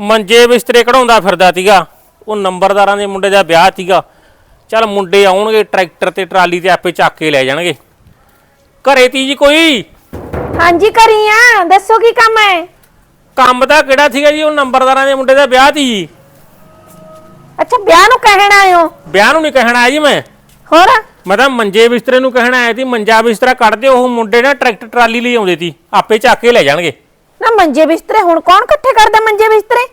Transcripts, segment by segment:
ਮੰਜੇ ਬਿਸਤਰੇ ਕਢਾਉਂਦਾ ਫਿਰਦਾ ਸੀਗਾ। ਉਹ ਨੰਬਰਦਾਰਾਂ ਦੇ ਮੁੰਡੇ ਦਾ ਵਿਆਹ ਸੀਗਾ। ਚੱਲ ਮੁੰਡੇ ਆਉਣਗੇ ਟਰੈਕਟਰ ਤੇ ਟਰਾਲੀ ਤੇ ਆਪੇ ਚੱਕ ਕੇ ਲੈ ਜਾਣਗੇ। ਘਰੇ ਤੀ ਜੀ ਕੋਈ? ਹਾਂਜੀ ਕਰੀ ਆ। ਦੱਸੋ ਕੀ ਕੰਮ ਹੈ ਕੰਮ ਤਾਂ ਕਿਹੜਾ ਸੀਗਾ ਜੀ? ਉਹ ਨੰਬਰਦਾਰਾਂ ਦੇ ਮੁੰਡੇ ਦਾ ਵਿਆਹ ਸੀ ਜੀ। ਅੱਛਾ ਵਿਆਹ ਨੂੰ ਕਹਿਣ ਹੋ? ਵਿਆਹ ਨੂੰ ਨਹੀਂ ਕਹਿਣਾ ਆਇਆ ਜੀ ਮੈਂ। ਹੋਰ? ਮੈਂ ਤਾਂ ਮੰਜੇ ਬਿਸਤਰੇ ਨੂੰ ਕਹਿਣਾ ਆਇਆ ਸੀ। ਮੰਜਾ ਬਿਸਤਰਾ ਕੱਢ ਦਿਓ। ਉਹ ਮੁੰਡੇ ਨਾ ਟਰੈਕਟਰ ਟਰਾਲੀ ਲਈ ਆਉਂਦੇ ਸੀ ਆਪੇ ਚੱਕ ਕੇ ਲੈ ਜਾਣਗੇ। ਨਾ ਮੰਜੇ ਬਿਸਤਰੇ ਹੁਣ ਕੌਣ ਇਕੱਠੇ ਕਰਦਾ ਮੰਜੇ ਬਿਸਤਰੇ?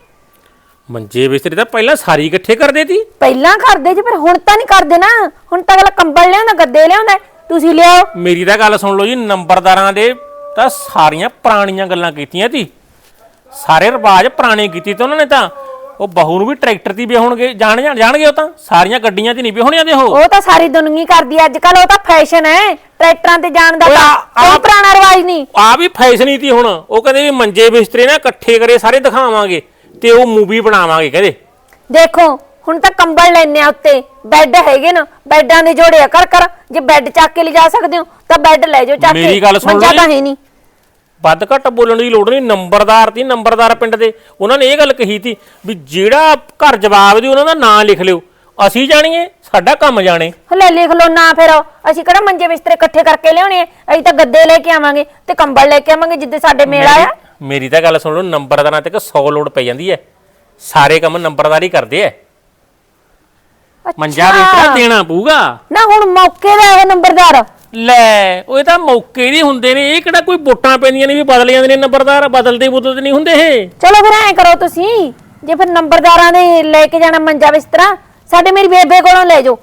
ਮੰਜੇ ਬਿਸਤਰੇ ਤਾਂ ਪਹਿਲਾਂ ਸਾਰੀ ਇਕੱਠੇ ਕਰਦੇ ਸੀ। ਪਹਿਲਾਂ ਕਰਦੇ ਜੀ ਪਰ ਹੁਣ ਤਾਂ ਨਹੀਂ ਕਰਦੇ ਨਾ। ਹੁਣ ਤਾਂ ਅਗਲਾ ਕੰਬਲ ਲਿਆਉਂਦਾ ਗੱਦੇ ਲਿਆਉਂਦਾ ਤੁਸੀਂ ਲਿਆਓ। ਮੇਰੀ ਤਾਂ ਗੱਲ ਸੁਣ ਲਓ ਜੀ ਨੰਬਰਦਾਰਾਂ ਦੇ ਤਾਂ ਸਾਰੀਆਂ ਪੁਰਾਣੀਆਂ ਗੱਲਾਂ ਕੀਤੀਆਂ ਸੀ। ਸਾਰੇ ਰਿਵਾਜ ਪੁਰਾਣੇ ਕੀਤੇ ਤੇ ਉਹਨਾਂ ਨੇ ਤਾਂ। ਉਹ ਬਹੂ ਨੂੰ ਵੀ ਟਰੈਕਟਰ ਦੀ ਵਿਆਹੁਣਗੇ ਜਾਣ ਜਾਣ ਜਾਣਗੇ ਉਹ ਤਾਂ? ਸਾਰੀਆਂ ਗੱਡੀਆਂ 'ਚ ਨਹੀਂ ਵਿਆਹੁਣੀਆਂ ਦੇ ਉਹ? ਉਹ ਤਾਂ ਸਾਰੀ ਦੁਨੀਆ ਹੀ ਕਰਦੀ ਅੱਜ ਕੱਲ ਉਹ ਤਾਂ ਫੈਸ਼ਨ ਹੈ। ਟਰੈਕਟਰਾਂ ਤੇ ਜਾਣ ਦਾ ਓਏ ਤਾਂ ਆ- ਕੋਈ ਆ- ਪੁਰਾਣਾ ਰਿਵਾਜ ਨਹੀਂ। ਆ ਵੀ ਫੈਸ਼ਨ ਹੀ ਤੀ ਹੁਣ। ਉਹ ਕਹਿੰਦੇ ਵੀ ਮੰਜੇ ਬਿਸਤਰੇ ਨਾ ਇਕੱਠੇ ਕਰੇ ਸਾਰੇ ਦਿਖਾਵਾਂਗੇ ਤੇ ਉਹ ਮੂਵੀ ਬਣਾਵਾਂਗੇ ਕਹਿੰਦੇ। ਦੇਖੋ ਹੁਣ ਤਾਂ ਕੰਬਲ ਲੈਣੇ ਆ ਉੱਤੇ। ਬੈੱਡ ਹੈਗੇ ਨਾ ਬੈੱਡਾਂ ਦੇ ਜੋੜੇ ਆ ਕਰ ਕਰ। ਜੇ ਬੈੱਡ ਚੱਕ ਕੇ ਲਿਜਾ ਸਕਦੇ ਹੋ ਤਾਂ ਬੈੱਡ ਲੈ ਜਾਓ ਚੱਕ ਕੇ। ਮੇਰੀ ਗੱਲ ਸੁਣ ਲਓ ਮੰਜਾ ਤਾਂ। ਹੈ ਨਹੀਂ। ਵੱਧ ਘੱਟ ਬੋਲਣ ਦੀ ਲੋੜ ਨਹੀਂ ਨੰਬਰਦਾਰ ਤੀ ਨੰਬਰਦਾਰ ਪਿੰਡ ਦੇ। ਉਹਨਾਂ ਨੇ ਇਹ ਗੱਲ ਕਹੀ ਤੀ ਵੀ ਜਿਹੜਾ ਘਰ ਜਵਾਬ ਦੀ ਉਹਨਾਂ ਦਾ ਨਾਂ ਲਿਖ ਲਿਓ। ਅਸੀਂ ਜਾਣੀਏ ਸਾਡਾ ਕੰਮ ਜਾਣੇ। ਹਲੇ ਲਿਖ ਲਓ ਨਾ ਫਿਰ। ਅਸੀਂ ਕਿਹੜਾ ਮੰਜੇ ਬਿਸਤਰੇ ਇਕੱਠੇ ਕਰਕੇ ਲਿਆਉਣੇ ਆ? ਅਸੀਂ ਤਾਂ ਗੱਦੇ ਲੈ ਕੇ ਆਵਾਂਗੇ ਤੇ ਕੰਬਲ ਲੈ ਕੇ ਆਵਾਂਗੇ ਜਿੱਦੇ ਸਾਡੇ ਮੇਲ ਆਇਆ ਮੇਰੀ ਤਾਂ ਗੱਲ ਸੁਣ ਲਓ ਨੰਬਰਦਾਰਾਂ ਤੇ ਕਿ 100 ਲੋਡ ਪੈ ਜਾਂਦੀ ਹੈ। ਸਾਰੇ ਕੰਮ ਨੰਬਰਦਾਰ ਹੀ ਕਰਦੇ ਐ ਮੰਜਾ ਵੀ ਤਾਂ ਦੇਣਾ ਪਊਗਾ। ਨਾ ਹੁਣ ਮੌਕੇ ਦਾ ਇਹ ਨੰਬਰਦਾਰ। ਲੈ ਉਹ ਇਹ ਤਾਂ ਮੌਕੇ ਦੀ ਹੁੰਦੇ ਨੇ ਇਹ ਕਿਹੜਾ ਕੋਈ ਵੋਟਾਂ ਪੈਂਦੀਆਂ ਨੇ ਵੀ ਬਦਲ ਜਾਂਦੇ ਨੇ ਨੰਬਰਦਾਰ ਬਦਲਦੇ ਬਦਲਦੇ ਨਹੀਂ ਹੁੰਦੇ ਇਹ ਚਲੋ ਫਿਰ ਐਂ ਕਰੋ ਤੁਸੀਂ ਜੇ ਫਿਰ ਨੰਬਰਦਾਰਾਂ ਨੇ ਲੈ ਕੇ ਜਾਣਾ ਮੰਜਾ ਬਿਸਤਰਾ ਸਾਡੇ ਮੇਰੀ ਬੇਬੇ ਕੋਲੋਂ ਲੈ ਜਾਓ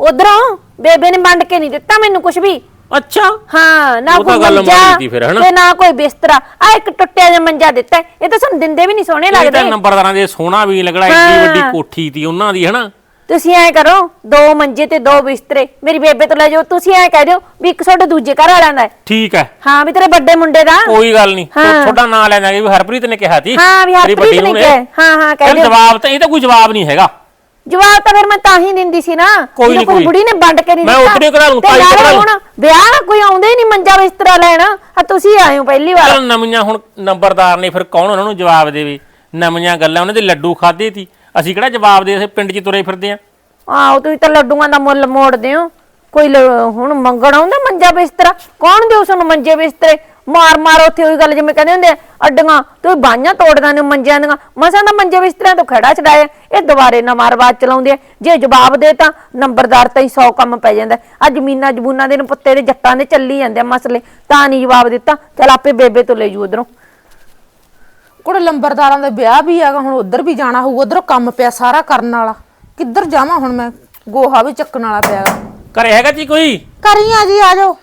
ਉਧਰੋਂ ਬੇਬੇ ਨੇ ਵੰਡ ਕੇ ਨਹੀਂ ਦਿੱਤਾ ਮੈਨੂੰ ਕੁਝ ਵੀ ਅੱਛਾ ਹਾਂ ਨਾ ਉਹ ਤਾਂ ਕੋਈ ਗੱਲ ਮੰਜਾ ਤੀ ਫਿਰ, ਹਨਾ? ਤੇ ਨਾ ਕੋਈ ਬਿਸਤਰਾ ਆ ਇੱਕ ਟੁੱਟਿਆ ਜਿਹਾ ਮੰਜਾ ਦਿੱਤਾ ਹੈ। ਇਹ ਤਾਂ ਸਾਨੂੰ ਦਿੰਦੇ ਵੀ ਨਹੀਂ ਸੋਹਣੇ ਇਹ ਤਾਂ ਨੰਬਰਦਾਰਾਂ ਦੇ ਸੋਹਣਾ ਵੀ ਲੱਗਣਾ ਹਾਂ। ਵੱਡੀ ਕੋਠੀ ਤੀ ਉਹਨਾਂ ਦੀ ਹਨਾ ਤੁਸੀਂ ਐਂ ਕਰੋ ਦੋ ਮੰਜੇ ਤੇ ਦੋ ਬਿਸਤਰੇ ਮੇਰੀ ਬੇਬੇ ਤੋਂ ਲੈ ਜਾਓ ਤੁਸੀਂ ਐਂ ਕਹਿ ਦਿਓ ਵੀ ਇੱਕ ਤੁਹਾਡੇ ਦੂਜੇ ਘਰ ਵਾਲਿਆਂ ਦਾ ਹੈ। ਠੀਕ ਹੈ। ਹਾਂ ਵੀ ਤੇਰੇ ਵੱਡੇ ਮੁੰਡੇ ਦਾ। ਕੋਈ ਗੱਲ ਨਹੀਂ ਹਾਂ। ਤੁਹਾਡਾ ਨਾਂ ਲੈ ਦਾਂਗੇ ਵੀ ਹਰਪ੍ਰੀਤ ਨੇ ਕਿਹਾ ਸੀ ਹਾਂ ਵੀ ਤੇਰੀ ਹਰਪ੍ਰੀਤ ਨੇ ਨੂੰ ਕਿਹਾ ਹਾਂ। ਹਾਂ ਕਹਿ ਦਿਓ। ਜਵਾਬ ਤਾਂ ਇਹ ਤਾਂ ਕੋਈ ਜਵਾਬ ਨਹੀਂ ਹੈਗਾ। ਜਵਾਬ ਤਾਂ ਫਿਰ ਮੈਂ ਤਾਂ ਹੀ ਦਿੰਦੀ ਸੀ ਨਾ। ਕੋਈ ਜਦੋਂ ਨੀ, ਕੋਈ। ਬੁੜੀ ਨੇ ਵੰਡ ਕੇ ਨਹੀਂ ਮੈਂ। ਉੱਧਰੋਂ ਕਰਾ ਲੂੰ, ਤੇ ਯਾਰ ਕਰਾ ਲੂੰ। ਹੁਣ ਵਿਆਹ ਕੋਈ ਆਉਂਦਾ ਹੀ ਨਹੀਂ ਮੰਜਾ ਬਿਸਤਰਾ ਲੈਣ। ਆ ਤੁਸੀਂ ਆਏ ਹੋ ਪਹਿਲੀ ਵਾਰ। ਚਲ ਨਵੀਆਂ ਹੁਣ ਨੰਬਰਦਾਰ ਨੇ ਫਿਰ ਕੌਣ ਉਹਨਾਂ ਨੂੰ ਜਵਾਬ ਦੇਵੇ? ਨਵੀਆਂ ਗੱਲਾਂ ਉਹਨਾਂ ਦੇ ਲੱਡੂ ਖਾਦੇ ਸੀ। ਅਸੀਂ ਕਿਹੜਾ ਜਵਾਬ ਦੇ ਅਸੀਂ ਪਿੰਡ 'ਚ ਤੁਰੇ ਫਿਰਦੇ ਆ ਆਹੋ ਤੁਸੀਂ ਤਾਂ ਲੱਡੂਆਂ ਦਾ ਮੁੱਲ ਮੋੜਦੇ ਹੋ। ਕੋਈ ਲ- ਹੁਣ ਮੰਗਣ ਆਉਂਦਾ ਮੰਜਾ ਬਿਸਤਰਾ? ਕੌਣ ਦਿਓ ਸਾਨੂੰ ਮੰਜੇ ਬਿਸਤਰੇ? ਮਾਰ ਮਾਰ ਉੱਥੇ ਉਹੀ ਗੱਲ ਜਿਵੇਂ ਕਹਿੰਦੇ ਹੁੰਦੇ ਆ, ਅੱਡੀਆਂ ਤੂੰ ਬਾਹਾਂ ਤੋੜਦਾ ਨੇ ਮੰਜਿਆਂ ਦੀਆਂ। ਮਸਾਂ ਦਾ ਮੰਜੇ ਬਿਸਤਰਿਆਂ ਤੋਂ ਖੜਾ ਛਡਾਇਆ। ਇਹ ਦੁਬਾਰੇ ਨਵਾਂ ਰਿਵਾਜ ਚਲਾਉਂਦੇ ਆ। ਜੇ ਜਵਾਬ ਦੇ ਤਾਂ ਨੰਬਰਦਾਰ ਤਾਂ ਹੀ 100 ਕੰਮ ਪੈ ਜਾਂਦਾ। ਆ ਜ਼ਮੀਨਾਂ ਜਬੂਨਾਂ ਦੇ ਨੂੰ ਪੁੱਤੇ ਦੇ ਜੱਟਾਂ ਦੇ ਚੱਲੀ ਜਾਂਦੇ ਆ ਮਸਲੇ। ਤਾਂ ਨਹੀਂ ਜਵਾਬ ਦਿੱਤਾ। ਚਲ ਆਪੇ ਬੇਬੇ ਤੋਂ ਲੈ ਜੂ ਉਧਰੋਂ। ਕੁੜੇ ਲੰਬਰਦਾਰਾਂ ਦਾ ਵਿਆਹ ਵੀ ਹੈਗਾ ਹੁਣ ਉਧਰ ਵੀ ਜਾਣਾ ਹੋਊ ਉਧਰੋਂ ਕੰਮ ਪਿਆ ਸਾਰਾ ਕਰਨ ਵਾਲਾ। ਕਿੱਧਰ ਜਾਵਾਂ ਹੁਣ ਮੈਂ? ਗੋਹਾ ਵੀ ਚੱਕਣ ਵਾਲਾ ਪਿਆ ਗਾ। ਘਰੇ ਹੈਗਾ ਜੀ ਕੋਈ? ਕਰੀ ਆ ਜੀ ਆ ਜਾਓ।